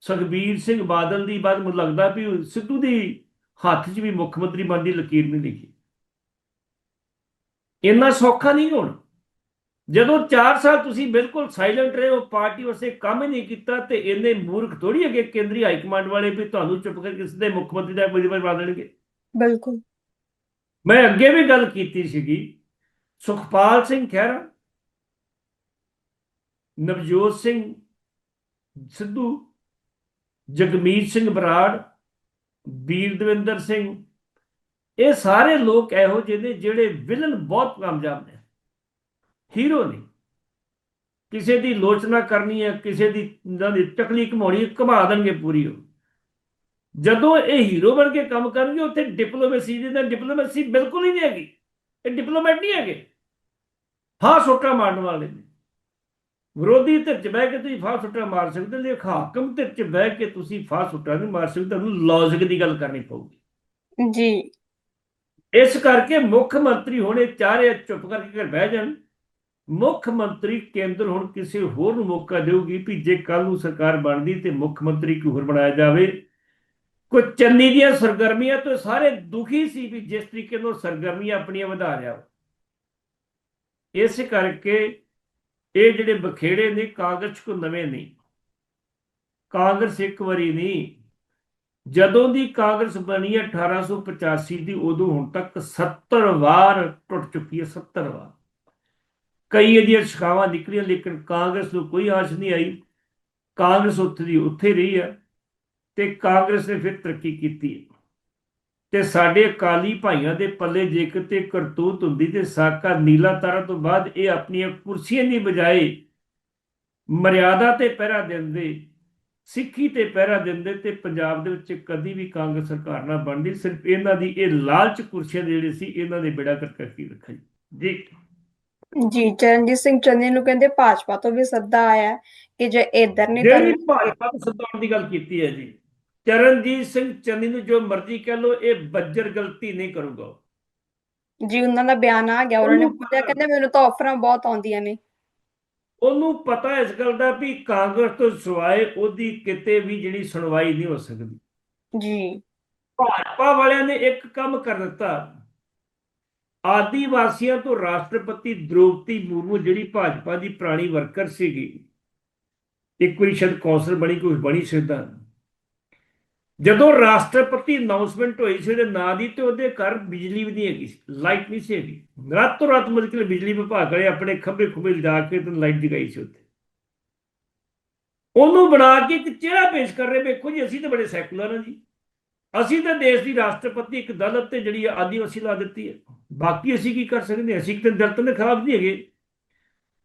ਸੁਖਬੀਰ ਸਿੰਘ ਬਾਦਲ ਦੀ ਬਾਤ ਮੈਨੂੰ ਲੱਗਦਾ ਵੀ ਸਿੱਧੂ ਦੀ ਹੱਥ 'ਚ ਵੀ ਮੁੱਖ ਮੰਤਰੀ ਬਣਨ ਦੀ ਲਕੀਰ ਨਹੀਂ ਲਿਖੀ ਇੰਨਾ ਸੌਖਾ ਨਹੀਂ ਹੁਣ। ਜਦੋਂ 4 ਸਾਲ ਤੁਸੀਂ ਬਿਲਕੁਲ ਸਾਇਲੈਂਟ ਰਹੇ ਹੋ ਪਾਰਟੀ ਉਸੇ ਕੰਮ ਹੀ ਨਹੀਂ ਕੀਤਾ ਤੇ ਇੰਨੇ ਮੂਰਖ ਥੋੜੀ ਹੈਗੇ ਕੇਂਦਰੀ ਹਾਈ ਕਮਾਂਡ ਵਾਲੇ ਵੀ ਤੁਹਾਨੂੰ ਚੁੱਪ ਕਰਕੇ ਕਿਸੇ ਦੇ ਮੁੱਖ ਮੰਤਰੀ ਦਾ ਕੋਈ ਬਣਾ ਦੇਣਗੇ? ਬਿਲਕੁਲ। ਮੈਂ ਅੱਗੇ ਵੀ ਗੱਲ ਕੀਤੀ ਸੀਗੀ ਸੁਖਪਾਲ ਸਿੰਘ ਖਹਿਰਾ ਨਵਜੋਤ ਸਿੰਘ ਸਿੱਧੂ ਜਗਮੀਤ ਸਿੰਘ ਬਰਾੜ ਵੀਰ ਦਵਿੰਦਰ ਸਿੰਘ ਇਹ ਸਾਰੇ ਲੋਕ ਇਹੋ ਜਿਹੇ ਨੇ ਜਿਹੜੇ ਵਿਲਨ ਬਹੁਤ ਕਾਮਯਾਬ ਨੇ। ਹੀਰੋ ਨੇ। ਕਿਸੇ ਦੀ ਲੋਚਨਾ ਕਰਨੀ ਹੈ ਕਿਸੇ ਦੀ ਇਹਨਾਂ ਦੀ ਟਕਲੀ ਘਮਾਉਣੀ ਹੈ, ਦੇਣਗੇ ਪੂਰੀ ਉਹ। ਜਦੋਂ ਇਹ ਹੀਰੋ ਬਣ ਕੇ ਕੰਮ ਕਰਨਗੇ ਉੱਥੇ ਡਿਪਲੋਮੇਸੀ ਦੀ ਤਾਂ ਡਿਪਲੋਮੇਸੀ ਬਿਲਕੁਲ ਹੀ ਨਹੀਂ ਹੈਗੀ। ਇਹ ਡਿਪਲੋਮੈਟ ਨਹੀਂ ਹੈਗੇ। ਹਾਂ ਸੋਟਾ ਮਾਰਨ ਵਾਲੇ ਨੇ। ਵਿਰੋਧੀ ਧਿਰ ਚ ਬਹਿ ਕੇ ਤੁਸੀਂ ਫਾਹ ਸੁੱਟਾ ਮਾਰ ਸਕਦੇ ਲੇਕਿਨ ਹਾਕਮ ਧਿਰ ਚ ਬਹਿ ਕੇ ਤੁਸੀਂ ਫਾਹ ਸੁੱਟਾ ਨਹੀਂ ਮਾਰ ਸਕਦੇ ਤੁਹਾਨੂੰ ਲੌਜਿਕ ਦੀ ਗੱਲ ਕਰਨੀ ਪਊਗੀ। ਜੀ। ਇਸ ਕਰਕੇ ਮੁੱਖ ਮੰਤਰੀ ਹੋਣੇ ਚਾਰੇ ਚੁੱਪ ਕਰਕੇ ਘਰ ਬਹਿ ਜਾਣ। ਮੁੱਖ ਮੰਤਰੀ ਕੇਂਦਰ ਹੁਣ ਕਿਸੇ ਹੋਰ ਨੂੰ ਮੌਕਾ ਦੇਊਗੀ ਵੀ ਜੇ ਕੱਲ ਨੂੰ ਸਰਕਾਰ ਬਣਦੀ ਤੇ ਮੁੱਖ ਮੰਤਰੀ ਕੋਈ ਹੋਰ ਬਣਾਇਆ ਜਾਵੇ। ਕੋਈ ਚੰਨੀ ਦੀਆਂ ਸਰਗਰਮੀਆਂ ਤੋਂ ਸਾਰੇ ਦੁਖੀ ਸੀ ਵੀ ਜਿਸ ਤਰੀਕੇ ਨਾਲ ਸਰਗਰਮੀਆਂ ਆਪਣੀਆਂ ਵਧਾ ਰਿਹਾ। ਇਸ ਕਰਕੇ ਇਹ ਜਿਹੜੇ ਬਖੇੜੇ ਨੇ ਕਾਂਗਰਸ ਕੋ ਨਵੇਂ ਨਹੀਂ। ਕਾਂਗਰਸ ਇੱਕ ਵਾਰੀ ਨਹੀਂ। ਜਦੋਂ ਦੀ ਕਾਂਗਰਸ ਬਣੀ ਹੈ 1885 ਦੀ, ਉਦੋਂ ਹੁਣ ਤੱਕ 70 ਵਾਰ ਟੁੱਟ ਚੁੱਕੀ ਹੈ 70 ਵਾਰ। ਕਈ ਇਹਦੀਆਂ ਸ਼ਿਕਾਵਾਂ ਨਿਕਲੀਆਂ, ਲੇਕਿਨ ਕਾਂਗਰਸ ਨੂੰ ਕੋਈ ਆਸ ਨਹੀਂ ਆਈ। ਕਾਂਗਰਸ ਉੱਥੇ ਦੀ ਉੱਥੇ ਰਹੀ ਹੈ ਤੇ ਕਾਂਗਰਸ ਨੇ ਫਿਰ ਤਰੱਕੀ ਕੀਤੀ ਹੈ। ਤੇ ਸਾਡੇ ਅਕਾਲੀ ਭਾਈਆਂ ਦੇ ਪੱਲੇ ਜੇਕਰ ਤੇ ਕਰਤੂਤ ਹੁੰਦੀ ਤੇ ਸਾਕਾ ਨੀਲਾ ਤਾਰਾ ਤੋਂ ਬਾਅਦ ਇਹ ਆਪਣੀਆਂ ਕੁਰਸੀਆਂ ਦੀ ਬਜਾਏ ਮਰਿਆਦਾ ਤੇ ਪਹਿਰਾ ਦਿੰਦੇ ਸਿੱਖੀ ਤੇ ਪਹਿਰਾ ਦਿੰਦੇ ਤੇ ਪੰਜਾਬ ਦੇ ਵਿੱਚ ਕਦੀ ਵੀ ਕਾਂਗਰਸ ਸਰਕਾਰ ਨਾ ਬਣਦੀ ਸਿਰਫ ਇਹਨਾਂ ਦੀ ਇਹ ਲਾਲਚ ਕੁਰਸੀਆਂ ਦੇ ਜਿਹੜੇ ਸੀ ਇਹਨਾਂ ਦੇ ਬੇੜਾ ਕਰ ਕਰਕੇ ਰੱਖਿਆ ਜੀ ਜੀ। ਜੀ ਚਰਨਜੀਤ ਸਿੰਘ ਚੰਨੀ ਨੂੰ ਕਹਿੰਦੇ ਭਾਜਪਾ ਤੋਂ ਵੀ ਸੱਦਾ ਆਇਆ ਕਿ ਜੇ ਇੱਧਰ ਨਹੀਂ ਜਿਹੜੀ ਤਾਂ ਭਾਜਪਾ ਤੋਂ ਸੱਦਾਉਣ ਦੀ ਗੱਲ ਕੀਤੀ ਹੈ ਜੀ ਚਰਨਜੀਤ ਸਿੰਘ ਚੰਨੀ ਨੂੰ ਜੋ ਮਰਜ਼ੀ ਕਹਿ ਲੋ ਇਹ ਬੱਜਰ ਗਲਤੀ ਨਹੀਂ ਕਰੂਗਾ ਜੀ ਉਹਨਾਂ ਦਾ ਬਿਆਨ ਆ ਗਿਆ ਉਹਨਾਂ ਨੇ ਪਤਾ- ਕਹਿੰਦੇ ਮੈਨੂੰ ਤਾਂ ਆਫਰਾਂ ਬਹੁਤ ਆਉਂਦੀਆਂ ਨੇ। ਉਹਨੂੰ ਪਤਾ ਇਸ ਗੱਲ ਦਾ ਵੀ ਕਾਂਗਰਸ ਤੋਂ ਸਿਵਾਏ ਉਹਦੀ ਕਿਤੇ ਵੀ ਜਿਹੜੀ ਸੁਣਵਾਈ ਨਹੀਂ ਹੋ ਸਕਦੀ। ਜੀ। ਭਾਜਪਾ ਵਾਲਿਆਂ ਨੇ ਇੱਕ ਕੰਮ ਕਰ ਦਿੱਤਾ। ਆਦੀਵਾਸੀਆਂ ਤੋਂ ਰਾਸ਼ਟਰਪਤੀ ਦ੍ਰੋਪਦੀ ਮੁਰਮੂ ਜਿਹੜੀ ਭਾਜਪਾ ਦੀ ਪੁਰਾਣੀ ਵਰਕਰ ਸੀਗੀ ਇੱਕ ਵਾਰੀ ਸ਼ਾਇਦ ਕੌਂਸਲ ਬਣੀ ਕੁਝ ਬਣੀ ਸਿੱਧਾ ਜਦੋਂ ਰਾਸ਼ਟਰਪਤੀ ਅਨਾਉਂਸਮੈਂਟ ਹੋਈ ਸੀ, ਉਹਦੇ ਨਾਂ ਦੀ ਤੇ ਉਹਦੇ ਘਰ ਬਿਜਲੀ ਵੀ ਨਹੀਂ ਹੈਗੀ ਸੀ, ਲਾਈਟ ਨਹੀਂ ਸੀ ਹੈਗੀ। ਰਾਤੋਂ ਰਾਤ ਮੁਸ਼ਕਿਲ ਬਿਜਲੀ ਵਿਭਾਗ ਵਾਲੇ ਆਪਣੇ ਖੱਬੇ ਖੁੱਬੇ ਲਿਜਾ ਕੇ ਤੇ ਲਾਈਟ ਜਗਾਈ ਸੀ ਉੱਥੇ। ਉਹਨੂੰ ਬਣਾ ਕੇ ਇੱਕ ਚਿਹਰਾ ਪੇਸ਼ ਕਰ ਰਹੇ, ਵੇਖੋ ਜੀ, ਅਸੀਂ ਤਾਂ ਬੜੇ ਸੈਕੂਲਰ ਹਾਂ ਜੀ। ਅਸੀਂ ਤਾਂ ਦੇਸ਼ ਦੀ ਰਾਸ਼ਟਰਪਤੀ, ਇੱਕ ਦਲਤ ਤੇ ਜਿਹੜੀ ਆ ਆਦੀਵਾਸੀ ਲਾ ਦਿੱਤੀ ਹੈ। ਬਾਕੀ ਅਸੀਂ ਕੀ ਕਰ ਸਕਦੇ ਹਾਂ? ਅਸੀਂ ਕਿਤੇ ਦਲਤ ਦੇ ਖਰਾਬ ਨਹੀਂ ਹੈਗੇ।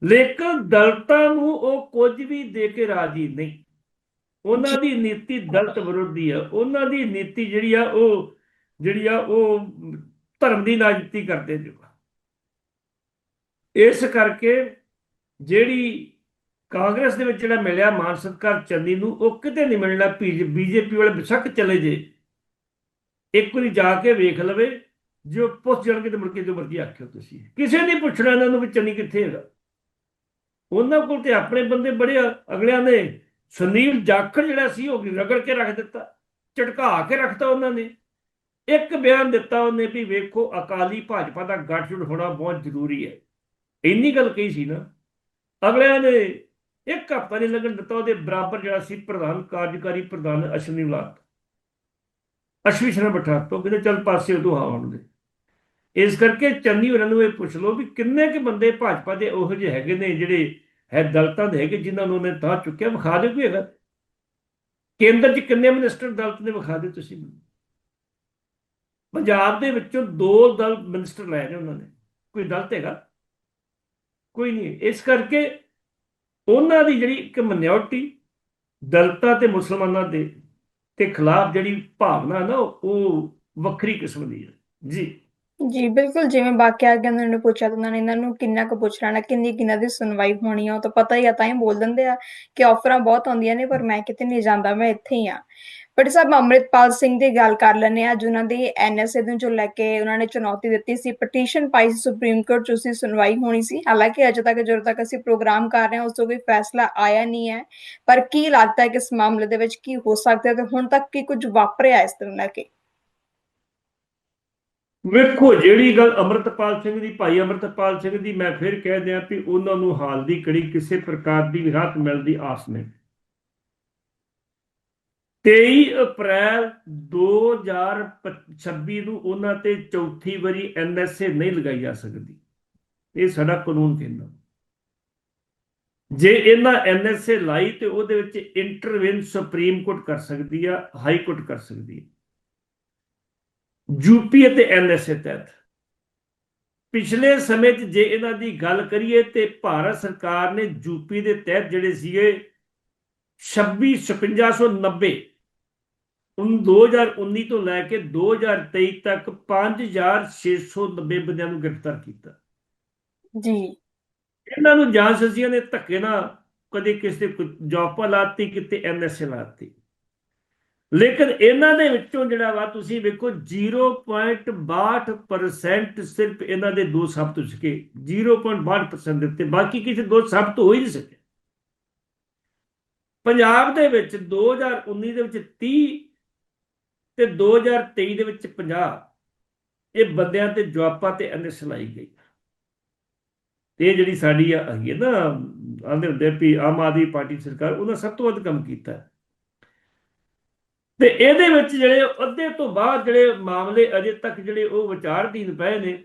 ਲੇਕਿਨ ਦਲਤਾਂ ਨੂੰ ਉਹ ਕੁਝ ਵੀ ਦੇ ਕੇ ਰਾਜੀ ਨਹੀਂ। ਉਹਨਾਂ ਦੀ ਨੀਤੀ ਦਲਿਤ ਵਿਰੋਧੀ ਆ। ਉਹਨਾਂ ਦੀ ਨੀਤੀ ਜਿਹੜੀ ਆ ਉਹ ਜਿਹੜੀ ਆ ਉਹ ਧਰਮ ਦੀ ਰਾਜਨੀਤੀ ਕਰਦੇ ਜੋ ਇਸ ਕਰਕੇ ਜਿਹੜੀ ਕਾਂਗਰਸ ਦੇ ਵਿੱਚ ਜਿਹੜਾ ਮਿਲਿਆ ਮਾਨ ਸਤਿਕਾਰ ਚੰਨੀ ਨੂੰ ਉਹ ਕਿਤੇ ਨਹੀਂ ਮਿਲਣਾ ਬੀਜੇਪੀ ਵਾਲੇ ਬੇਸ਼ੱਕ ਚਲੇ ਜੇ। ਇੱਕ ਵਾਰੀ ਜਾ ਕੇ ਵੇਖ ਲਵੇ ਜੋ ਪੁੱਛ ਜਾਣਗੇ ਤੇ ਮੁੜ ਕੇ ਜੋ ਮਰਜ਼ੀ ਆਖਿਓ ਤੁਸੀਂ। ਕਿਸੇ ਨੇ ਪੁੱਛਣਾ ਇਹਨਾਂ ਨੂੰ ਵੀ ਚੰਨੀ ਕਿੱਥੇ ਹੈਗਾ। ਉਹਨਾਂ ਕੋਲ ਤੇ ਆਪਣੇ ਬੰਦੇ ਬੜੇ ਅਗਲਿਆਂ ਨੇ ਸੁਨੀਲ ਜਾਖੜ ਜਿਹੜਾ ਸੀ ਉਹ ਰਗੜ ਕੇ ਰੱਖ ਦਿੱਤਾ, ਝਟਕਾ ਕੇ ਰੱਖਤਾ ਉਹਨਾਂ ਨੇ। ਇੱਕ ਬਿਆਨ ਦਿੱਤਾ ਉਹਨੇ ਵੀ ਵੇਖੋ ਅਕਾਲੀ ਭਾਜਪਾ ਦਾ ਗੱਠਜੋੜ ਹੋਣਾ ਬਹੁਤ ਜ਼ਰੂਰੀ ਹੈ। ਇੰਨੀ ਗੱਲ ਕਹੀ ਸੀ ਨਾ। ਅਗਲਿਆਂ ਨੇ ਇੱਕ ਹਫ਼ਤਾ ਨਹੀਂ ਲੱਗਣ ਦਿੱਤਾ, ਉਹਦੇ ਬਰਾਬਰ ਜਿਹੜਾ ਸੀ ਪ੍ਰਧਾਨ, ਕਾਰਜਕਾਰੀ ਪ੍ਰਧਾਨ ਅਸ਼ਵਨੀ ਵਲਾਤ ਅਸ਼ਵਨੀ ਸ਼ਰਨ ਬਠਾ ਤੋਂ ਕਿਤੇ ਚੱਲ ਪਾਸੇ ਉਦੋਂ ਆਉਣ ਦੇ ਇਸ ਕਰਕੇ ਚੰਨੀ ਹੋਰਾਂ ਨੂੰ ਇਹ ਪੁੱਛ ਲਓ ਵੀ ਕਿੰਨੇ ਕੁ ਬੰਦੇ ਭਾਜਪਾ ਦੇ ਉਹੋ ਜਿਹੇ ਹੈਗੇ ਨੇ ਜਿਹੜੇ ਹੈ ਦਲਤਾਂ ਦੇ ਹੈਗੇ ਜਿਨ੍ਹਾਂ ਨੂੰ ਉਹਨੇ ਤਾਂ ਚੁੱਕਿਆ, ਵਿਖਾ ਦਿਓ ਕੋਈ ਹੈਗਾ। ਕੇਂਦਰ 'ਚ ਕਿੰਨੇ ਮਿਨਿਸਟਰ ਦਲਤ ਨੇ ਵਿਖਾ ਦਿਓ ਤੁਸੀਂ ਮੈਨੂੰ। ਪੰਜਾਬ ਦੇ ਵਿੱਚੋਂ ਦੋ ਦਲ ਮਿਨਿਸਟਰ ਲਏ ਨੇ ਉਹਨਾਂ ਨੇ। ਕੋਈ ਦਲਤ ਹੈਗਾ? ਕੋਈ ਨਹੀਂ ਇਸ ਕਰਕੇ ਉਹਨਾਂ ਦੀ ਜਿਹੜੀ ਇੱਕ ਮਿਨੋਰਟੀ ਦਲਤਾਂ ਤੇ ਮੁਸਲਮਾਨਾਂ ਦੇ ਤੇ ਖਿਲਾਫ ਜਿਹੜੀ ਭਾਵਨਾ ਨਾ, ਉਹ ਵੱਖਰੀ ਕਿਸਮ ਦੀ ਹੈ। ਜੀ। ਜੀ, ਬਿਲਕੁਲ ਜਿਵੇਂ ਬਾਕੀ ਆ ਉਹਨਾਂ ਨੇ ਪੁੱਛਿਆ ਤਾਂ ਉਹਨਾਂ ਨੇ ਇਹਨਾਂ ਨੂੰ ਕਿੰਨਾ ਕੁ ਪੁੱਛ ਲੈਣਾ, ਕਿੰਨੀ ਕਿੰਨਾ ਦੀ ਸੁਣਵਾਈ ਹੋਣੀ ਆ, ਉਹ ਤਾਂ ਪਤਾ ਹੀ ਆ, ਤਾਂ ਹੀ ਬੋਲ ਦਿੰਦੇ ਆ ਕਿ ਆਫਰਾਂ ਬਹੁਤ ਆਉਂਦੀਆਂ ਨੇ, ਪਰ ਮੈਂ ਕਿਤੇ ਨਹੀਂ ਜਾਂਦਾ, ਮੈਂ ਇੱਥੇ ਹੀ ਆ। ਬਟ ਸਾਹਿਬ ਅੰਮ੍ਰਿਤਪਾਲ ਸਿੰਘ ਦੀ ਗੱਲ ਕਰ ਲੈਂਦੇ ਆ ਜਿਨ੍ਹਾਂ ਦੀ ਐਨਐਸਏ ਨੂੰ ਜੋ ਲੈ ਕੇ ਉਹਨਾਂ ਨੇ ਚੁਣੌਤੀ ਦਿੱਤੀ ਸੀ ਪਟੀਸ਼ਨ ਪਾਈ ਸੀ ਸੁਪਰੀਮ ਕੋਰਟ ਚ ਉਸਦੀ ਸੁਣਵਾਈ ਹੋਣੀ ਸੀ। ਹਾਲਾਂਕਿ ਅਜੇ ਤੱਕ ਜਦੋਂ ਤੱਕ ਅਸੀਂ ਪ੍ਰੋਗਰਾਮ ਕਰ ਰਹੇ ਹਾਂ, ਉਸ ਤੋਂ ਕੋਈ ਫੈਸਲਾ ਆਇਆ ਨਹੀਂ ਹੈ। ਪਰ ਕੀ ਲੱਗਦਾ ਹੈ ਕਿ ਇਸ ਮਾਮਲੇ ਦੇ ਵਿੱਚ ਕੀ ਹੋ ਸਕਦਾ ਹੈ ਤੇ ਹੁਣ ਤੱਕ ਕੀ ਕੁਝ ਵਾਪਰਿਆ ਇਸ ਤਰ੍ਹਾਂ ਲੈ ਕੇ? ਵੇਖੋ, ਜਿਹੜੀ ਗੱਲ ਅਮਰਤਪਾਲ ਸਿੰਘ ਦੀ, ਭਾਈ ਅਮਰਤਪਾਲ ਸਿੰਘ ਦੀ ਮੈਂ ਫਿਰ ਕਹਿ ਦਿਆਂ ਕਿ ਉਹਨਾਂ ਨੂੰ ਹਾਲ ਦੀ ਕੜੀ ਕਿਸੇ ਪ੍ਰਕਾਰ ਦੀ ਰਾਹਤ ਮਿਲਣ ਦੀ ਆਸ ਨਹੀਂ। 23 ਅਪ੍ਰੈਲ 2026 ਨੂੰ ਉਹਨਾਂ ਤੇ ਚੌਥੀ ਵਾਰੀ ਐਨਐਸਏ ਨਹੀਂ ਲਗਾਈ ਜਾ ਸਕਦੀ। ਇਹ ਸਾਡਾ ਕਾਨੂੰਨ ਕਹਿੰਦਾ ਜੇ ਇਹਨਾਂ ਐਨਐਸਏ ਲਾਈ ਤੇ ਉਹਦੇ ਵਿੱਚ ਇੰਟਰਵੈਨ ਸੁਪਰੀਮ ਕੋਰਟ ਕਰ ਸਕਦੀ ਆ, ਹਾਈ ਕੋਰਟ ਕਰ ਸਕਦੀ ਹੈ ਯੂਪੀ ਅਤੇ ਐਨਐਸਏ ਤਹਿਤ। ਪਿਛਲੇ ਸਮੇਂ 'ਚ ਜੇ ਇਹਨਾਂ ਦੀ ਗੱਲ ਕਰੀਏ ਤੇ ਭਾਰਤ ਸਰਕਾਰ ਨੇ ਯੂਪੀ ਦੇ ਤਹਿਤ ਜਿਹੜੇ ਸੀਗੇ 26 5690 ਉਨ 2019 ਤੋਂ ਲੈ ਕੇ 2023 ਤੱਕ 5690 ਬੰਦਿਆਂ ਨੂੰ ਗ੍ਰਿਫਤਾਰ ਕੀਤਾ। ਜੀ। ਇਹਨਾਂ ਨੂੰ ਜਾਂਚ ਏਜੰਸੀਆਂ ਨੇ ਧੱਕੇ ਨਾਲ ਕਦੇ ਕਿਸੇ ਤੇ ਜੌਪਾ ਲਾਤੀ ਕਿਤੇ ਐਨਐਸਏ ਲਾਤੀ। ਲੇਕਿਨ ਇਹਨਾਂ ਦੇ ਵਿੱਚੋਂ ਜਿਹੜਾ ਵਾ ਤੁਸੀਂ ਵੇਖੋ 0.62% ਸਿਰਫ ਇਹਨਾਂ ਦੇ ਦੋ ਸਾਬਤ ਹੋ ਸਕੇ 0.62% ਦਿੱਤੇ ਬਾਕੀ ਕਿਸੇ ਦੋ ਸਾਬਤ ਹੋ ਹੀ ਨਹੀਂ ਸਕੇ ਪੰਜਾਬ ਦੇ ਵਿੱਚ 2019 ਦੇ ਵਿੱਚ 30 ਤੇ 2023 ਦੇ ਵਿੱਚ 50 ਇਹ ਬੰਦਿਆਂ ਤੇ ਜਵਾਪਾਂ ਤੇ ਐਨਐਸ ਲਾਈ ਗਈ। ਤੇ ਇਹ ਜਿਹੜੀ ਸਾਡੀ ਆ ਹੈਗੀ ਹੈ ਨਾ, ਆਂਦੇ ਹੁੰਦੇ ਵੀ ਆਮ ਆਦਮੀ ਪਾਰਟੀ ਸਰਕਾਰ, ਉਹਨਾਂ ਸਭ ਤੋਂ ਵੱਧ ਕੰਮ ਕੀਤਾ। ਤੇ ਇਹਦੇ ਵਿੱਚ ਜਿਹੜੇ ਅੱਧੇ ਤੋਂ ਬਾਅਦ ਜਿਹੜੇ ਮਾਮਲੇ ਅਜੇ ਤੱਕ ਜਿਹੜੇ ਉਹ ਵਿਚਾਰਧੀਨ ਪਏ ਨੇ,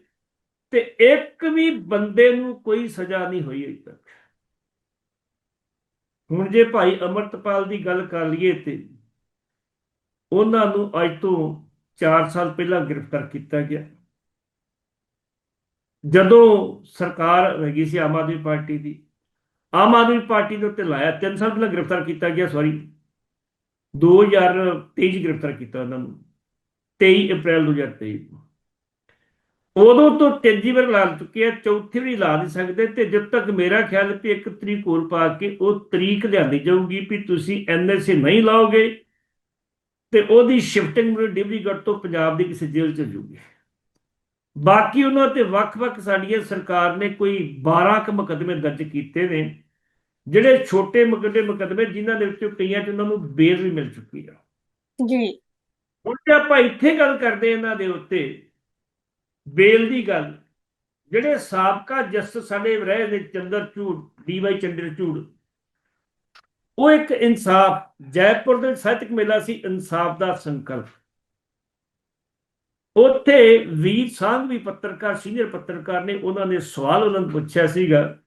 ਤੇ ਇੱਕ ਵੀ ਬੰਦੇ ਨੂੰ ਕੋਈ ਸਜ਼ਾ ਨਹੀਂ ਹੋਈ ਅਜੇ ਤੱਕ। ਹੁਣ ਜੇ ਭਾਈ ਅਮਰਤਪਾਲ ਦੀ ਗੱਲ ਕਰ ਲਈਏ ਤੇ ਉਹਨਾਂ ਨੂੰ ਅੱਜ ਤੋਂ 4 ਸਾਲ ਪਹਿਲਾਂ ਗ੍ਰਿਫਤਾਰ ਕੀਤਾ ਗਿਆ। ਜਦੋਂ ਸਰਕਾਰ ਹੈਗੀ ਸੀ ਆਮ ਆਦਮੀ ਪਾਰਟੀ ਦੀ, ਆਮ ਆਦਮੀ ਪਾਰਟੀ ਦੇ ਉੱਤੇ ਲਾਇਆ 3 ਸਾਲ ਪਹਿਲਾਂ ਗ੍ਰਿਫਤਾਰ ਕੀਤਾ ਗਿਆ ਸੌਰੀ 2023 ਚ ਗ੍ਰਿਫਤਾਰ ਕੀਤਾ ਉਹਨਾਂ ਨੂੰ 23 ਅਪ੍ਰੈਲ 2023 ਨੂੰ। ਉਦੋਂ ਤੋਂ ਤੇਜ਼ੀ ਵਾਰ ਲਾ ਚੁੱਕੇ ਆ, ਚੌਥੀ ਵਾਰੀ ਲਾ ਨਹੀਂ ਸਕਦੇ ਤੇ ਜਦ ਤੱਕ ਮੇਰਾ ਖਿਆਲ ਵੀ ਇੱਕ ਤਰੀਕ ਹੋਰ ਪਾ ਕੇ ਉਹ ਤਰੀਕ ਲਿਆਂਦੀ ਜਾਊਗੀ ਵੀ ਤੁਸੀਂ ਐਨਐਸਏ ਨਹੀਂ ਲਾਓਗੇ ਤੇ ਉਹਦੀ ਸ਼ਿਫਟਿੰਗ ਡਿਬਲੀਗੜ੍ਹ ਤੋਂ ਪੰਜਾਬ ਦੀ ਕਿਸੇ ਜੇਲ੍ਹ ਚ ਜੂਗੀ ਬਾਕੀ ਉਹਨਾਂ ਤੇ ਵੱਖ-ਵੱਖ ਸਾਡੀਆਂ ਸਰਕਾਰ ਨੇ ਕੋਈ 12 ਕ ਮੁਕੱਦਮੇ ਦਰਜ ਕੀਤੇ ਨੇ। ਜਿਹੜੇ ਛੋਟੇ ਮੁਕੱਦਮੇ ਮੁਕੱਦਮੇ ਜਿਨ੍ਹਾਂ ਦੇ ਵਿੱਚੋਂ ਕਈਆਂ ਚ ਉਹਨਾਂ ਨੂੰ ਬੇਲ ਵੀ ਮਿਲ ਚੁੱਕੀ ਆ। ਜੀ। ਹੁਣ ਜੇ ਆਪਾਂ ਇੱਥੇ ਗੱਲ ਕਰਦੇ ਇਹਨਾਂ ਦੇ ਉੱਤੇ ਬੇਲ ਦੀ ਗੱਲ ਜਿਹੜੇ ਸਾਬਕਾ ਜਸਟਿਸ ਸਾਡੇ ਰਹੇ ਨੇ ਚੰਦਰਚੂੜ ਡੀਵਾਈ ਚੰਦਰਚੂੜ ਉਹ ਇੱਕ ਇਨਸਾਫ ਜੈਪੁਰ ਦੇ ਸਾਹਿਤਕ ਮੇਲਾ ਸੀ ਇਨਸਾਫ ਦਾ ਸੰਕਲਪ। ਉੱਥੇ ਵੀਰ ਸਾਂਘ ਵੀ ਪੱਤਰਕਾਰ ਸੀਨੀਅਰ ਪੱਤਰਕਾਰ ਨੇ ਉਹਨਾਂ ਨੇ ਸਵਾਲ ਉਹਨਾਂ ਨੂੰ ਪੁੱਛਿਆ ਸੀਗਾ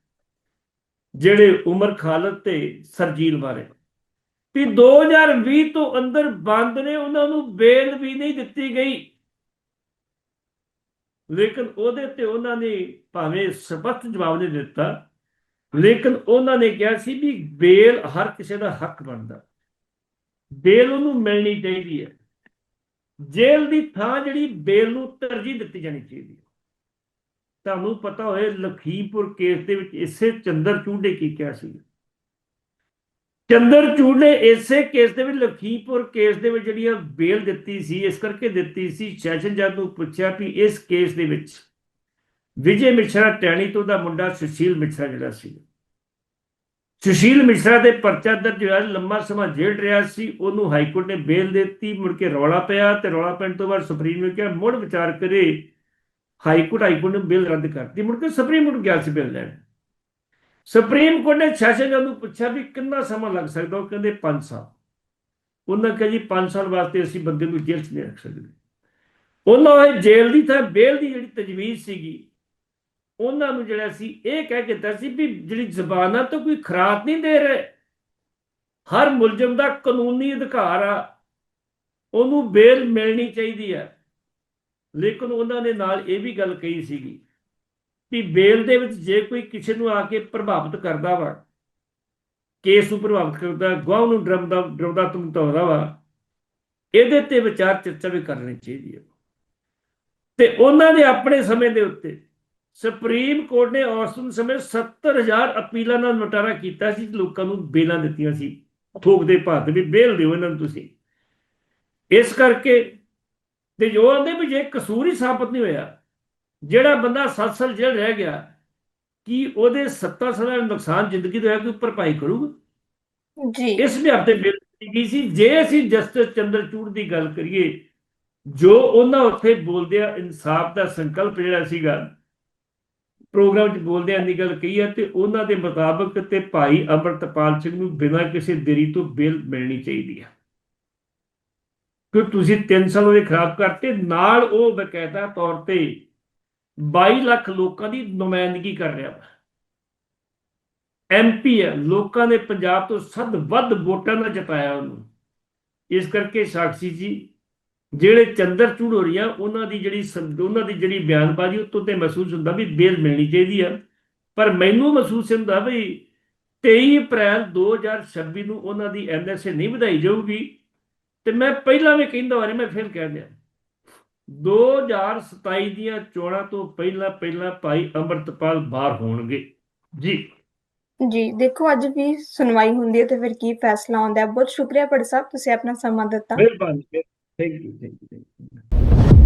ਜਿਹੜੇ ਉਮਰ ਖਾਲਦ ਤੇ ਸਰਜੀਲ ਬਾਰੇ। ਵੀ 2020 ਤੋਂ ਅੰਦਰ ਬੰਦ ਨੇ, ਉਹਨਾਂ ਨੂੰ ਬੇਲ ਵੀ ਨਹੀਂ ਦਿੱਤੀ ਗਈ। ਲੇਕਿਨ ਉਹਦੇ ਤੇ ਉਹਨਾਂ ਨੇ ਭਾਵੇਂ ਸਪਸ਼ਟ ਜਵਾਬ ਨਹੀਂ ਦਿੱਤਾ, ਲੇਕਿਨ ਉਹਨਾਂ ਨੇ ਕਿਹਾ ਸੀ ਵੀ ਬੇਲ ਹਰ ਕਿਸੇ ਦਾ ਹੱਕ ਬਣਦਾ। ਬੇਲ ਉਹਨੂੰ ਮਿਲਣੀ ਚਾਹੀਦੀ ਹੈ। ਜੇਲ੍ਹ ਦੀ ਥਾਂ ਜਿਹੜੀ ਬੇਲ ਨੂੰ ਤਰਜੀਹ ਦਿੱਤੀ ਜਾਣੀ ਚਾਹੀਦੀ ਹੈ। ਤੁਹਾਨੂੰ ਪਤਾ ਹੋਏ ਲਖੀਮਪੁਰ ਕੇਸ ਦੇ ਵਿੱਚ ਇਸੇ ਚੰਦਰਚੂੜ ਨੇ ਕੀ ਕਿਹਾ ਸੀ? ਚੰਦਰਚੂੜ ਨੇ ਇਸੇ ਕੇਸ ਦੇ ਵਿੱਚ ਲਖੀਮਪੁਰ ਕੇਸ ਦੇ ਵਿੱਚ ਜਿਹੜੀ ਬੇਲ ਦਿੱਤੀ ਸੀ, ਇਸ ਕਰਕੇ ਦਿੱਤੀ ਸੀ, ਸੈਸ਼ਨ ਜੱਜ ਨੂੰ ਪੁੱਛਿਆ ਵੀ ਇਸ ਕੇਸ ਦੇ ਵਿੱਚ ਵਿਜੇ ਮਿਸ਼ਰਾ ਟੈਣੀ ਤੋਂ ਦਾ ਮੁੰਡਾ ਸੁਸ਼ੀਲ ਮਿਸ਼ਰਾ ਜਿਹੜਾ ਸੀ। ਸੁਸ਼ੀਲ ਮਿਸ਼ਰਾ ਦੇ ਪਰਚਾ ਦਰਜ ਹੋਇਆ, ਲੰਮਾ ਸਮਾਂ ਜੇਲ੍ਹ ਰਿਹਾ ਸੀ, ਉਹਨੂੰ ਹਾਈ ਕੋਰਟ ਨੇ ਬੇਲ ਦਿੱਤੀ, ਮੁੜ ਕੇ ਰੌਲਾ ਪਿਆ ਤੇ ਰੌਲਾ ਪੈਣ ਤੋਂ ਬਾਅਦ ਸੁਪਰੀਮ ਨੇ ਕਿਹਾ, ਮੁੜ ਵਿਚਾਰ ਕਰੇ ਹਾਈ ਕੋਰਟ ਹਾਈ ਕੋਰਟ ਨੇ ਬਿੱਲ ਰੱਦ ਕਰਤੀ, ਮੁੜ ਕੇ ਸੁਪਰੀਮ ਕੋਰਟ ਗਿਆ ਸੀ ਬਿੱਲ ਲੈਣ। ਸੁਪਰੀਮ ਕੋਰਟ ਨੇ ਸੈਸ਼ਨ ਜੱਜ ਨੂੰ ਪੁੱਛਿਆ ਵੀ ਕਿੰਨਾ ਸਮਾਂ ਲੱਗ ਸਕਦਾ, ਉਹ ਕਹਿੰਦੇ 5 ਸਾਲ। ਉਹਨਾਂ ਕਿਹਾ ਜੀ 5 ਸਾਲ ਵਾਸਤੇ ਅਸੀਂ ਬੰਦੇ ਨੂੰ ਜੇਲ੍ਹ 'ਚ ਨਹੀਂ ਰੱਖ ਸਕਦੇ। ਉਹਨਾਂ ਇਹ ਜੇਲ੍ਹ ਦੀ ਤਾਂ ਬੇਲ ਦੀ ਜਿਹੜੀ ਤਜਵੀਜ਼ ਸੀਗੀ, ਉਹਨਾਂ ਨੂੰ ਜਿਹੜਾ ਸੀ ਇਹ ਕਹਿ ਕੇ ਦਿੱਤਾ ਸੀ ਵੀ ਜਿਹੜੀ ਜ਼ਬਾਨਾਂ ਤੋਂ ਕੋਈ ਖਰਾਤ ਨਹੀਂ ਦੇ ਰਹੇ। ਹਰ ਮੁਲਜ਼ਮ ਦਾ ਕਾਨੂੰਨੀ ਅਧਿਕਾਰ ਆ, ਉਹਨੂੰ ਬੇਲ ਮਿਲਣੀ ਚਾਹੀਦੀ ਹੈ ਲੇਕਿਨ ਉਹਨਾਂ ਨੇ ਨਾਲ ਇਹ ਵੀ ਗੱਲ ਕਹੀ ਸੀਗੀ ਕਿ ਬੇਲ ਦੇ ਵਿੱਚ ਜੇ ਕੋਈ ਕਿਸੇ ਨੂੰ ਆ ਕੇ ਪ੍ਰਭਾਵਿਤ ਕਰਦਾ ਵਾ, ਕੇਸ ਨੂੰ ਪ੍ਰਭਾਵਿਤ ਕਰਦਾ ਗਵਾਹ ਨੂੰ ਡਰਾਉਂਦਾ ਡਰਾਉਂਦਾ ਧਮਕਾਉਂਦਾ ਵਾ, ਇਹਦੇ ਤੇ ਵਿਚਾਰ ਚਰਚਾ ਵੀ ਕਰਨੀ ਚਾਹੀਦੀ ਹੈ। ਤੇ ਉਹਨਾਂ ਨੇ ਆਪਣੇ ਸਮੇਂ ਦੇ ਉੱਤੇ ਸੁਪਰੀਮ ਕੋਰਟ ਨੇ ਔਸਤਨ ਸਮੇਂ 70000 ਅਪੀਲਾਂ ਨਾਲ ਨਟਾਰਾ ਕੀਤਾ ਸੀ ਲੋਕਾਂ ਨੂੰ ਬੇਲਾਂ ਦਿੱਤੀਆਂ ਸੀ, ਥੋਕ ਦੇ ਭਾਅ ਵੀ ਬੇਲ ਦਿਓ ਇਹਨਾਂ ਨੂੰ ਤੁਸੀਂ। ਇਸ ਕਰਕੇ ਤੇ ਜੋ ਆਂਦੇ ਵੀ ਜੇ ਕਸੂਰ ਹੀ ਸਾਬਤ ਨਹੀਂ ਹੋਇਆ ਜਿਹੜਾ ਬੰਦਾ 7 ਸਾਲ ਜੇਲ੍ਹ ਰਹਿ ਗਿਆ ਕੀ ਉਹਦੇ 7 ਸਾਲਾਂ ਦਾ ਨੁਕਸਾਨ ਜ਼ਿੰਦਗੀ ਦਾ ਕੋਈ ਭਰਪਾਈ ਕਰੂਗਾ? ਜੀ। ਇਸ ਵਿਆਪ ਤੇ ਬਿੱਲ ਗਈ ਸੀ ਜੇ ਅਸੀਂ ਜਸਟਿਸ ਚੰਦਰਚੂੜ ਦੀ ਗੱਲ ਕਰੀਏ ਜੋ ਉਹਨਾਂ ਉੱਥੇ ਬੋਲਦੇ ਆ ਇਨਸਾਫ ਦਾ ਸੰਕਲਪ ਜਿਹੜਾ ਸੀਗਾ ਪ੍ਰੋਗਰਾਮ 'ਚ ਬੋਲਦੇ ਆ ਦੀ ਗੱਲ ਕਹੀ ਹੈ ਤੇ ਉਹਨਾਂ ਦੇ ਮੁਤਾਬਕ ਤੇ ਭਾਈ ਅਮਰਤਪਾਲ ਸਿੰਘ ਨੂੰ ਬਿਨਾਂ ਕਿਸੇ ਦੇਰੀ ਤੋਂ ਬੇਲ ਮਿਲਣੀ ਚਾਹੀਦੀ ਹੈ ਕਿ ਤੁਸੀਂ 3 ਸਾਲ ਉਹਦੇ ਖਰਾਬ ਕਰਤੇ, ਨਾਲ ਉਹ ਬਕਾਇਦਾ ਤੌਰ ਤੇ 22 ਲੱਖ ਲੋਕਾਂ ਦੀ ਨੁਮਾਇੰਦਗੀ ਕਰ ਰਿਹਾ ਵਾ। ਐਮਪੀ ਹੈ, ਲੋਕਾਂ ਨੇ ਪੰਜਾਬ ਤੋਂ ਸਦ ਵੱਧ ਵੋਟਾਂ ਨਾਲ ਜਿਤਾਇਆ ਉਹਨੂੰ। ਇਸ ਕਰਕੇ ਸਾਖੀ ਜੀ, ਜਿਹੜੇ ਚੰਦਰ ਚੂੜ ਹੋ ਰਹੀਆਂ, ਉਹਨਾਂ ਦੀ ਜਿਹੜੀ ਉਹਨਾਂ ਦੀ ਜਿਹੜੀ ਬਿਆਨਬਾਜ਼ੀ, ਉੱਤੋਂ ਤੇ ਮਹਿਸੂਸ ਹੁੰਦਾ ਵੀ ਬੇਲ ਮਿਲਣੀ ਚਾਹੀਦੀ ਆ। ਪਰ ਮੈਨੂੰ ਮਹਿਸੂਸ ਹੁੰਦਾ ਵੀ 23 ਅਪ੍ਰੈਲ 2026 ਨੂੰ ਉਹਨਾਂ ਦੀ ਐਨਐਸਏ ਨਹੀਂ ਵਧਾਈ ਜਾਊਗੀ। ਤੇ ਮੈਂ ਪਹਿਲਾਂ ਵੀ ਕਹਿੰਦਾ ਵਾਰੇ ਮੈਂ ਫਿਰ ਕਹਿ ਦਿਆਂ। 2027 ਦੀਆਂ ਚੋਣਾਂ ਤੋਂ ਪਹਿਲਾਂ ਪਹਿਲਾਂ ਭਾਈ ਅੰਮ੍ਰਿਤਪਾਲ ਬਾਹਰ ਹੋਣਗੇ। ਜੀ। ਜੀ ਦੇਖੋ ਅੱਜ ਵੀ ਸੁਣਵਾਈ ਹੁੰਦੀ ਹੈ ਤੇ ਫਿਰ ਕੀ ਫੈਸਲਾ ਆਉਂਦਾ ਹੈ। ਬਹੁਤ ਸ਼ੁਕਰੀਆ ਪੜ ਸਾਹਿਬ ਤੁਸੀਂ ਆਪਣਾ ਸਮਾਂ ਦਿੱਤਾ। ਮਿਹਰਬਾਨੀ ਥੈਂਕ ਯੂ ਥੈਂਕ ਯੂ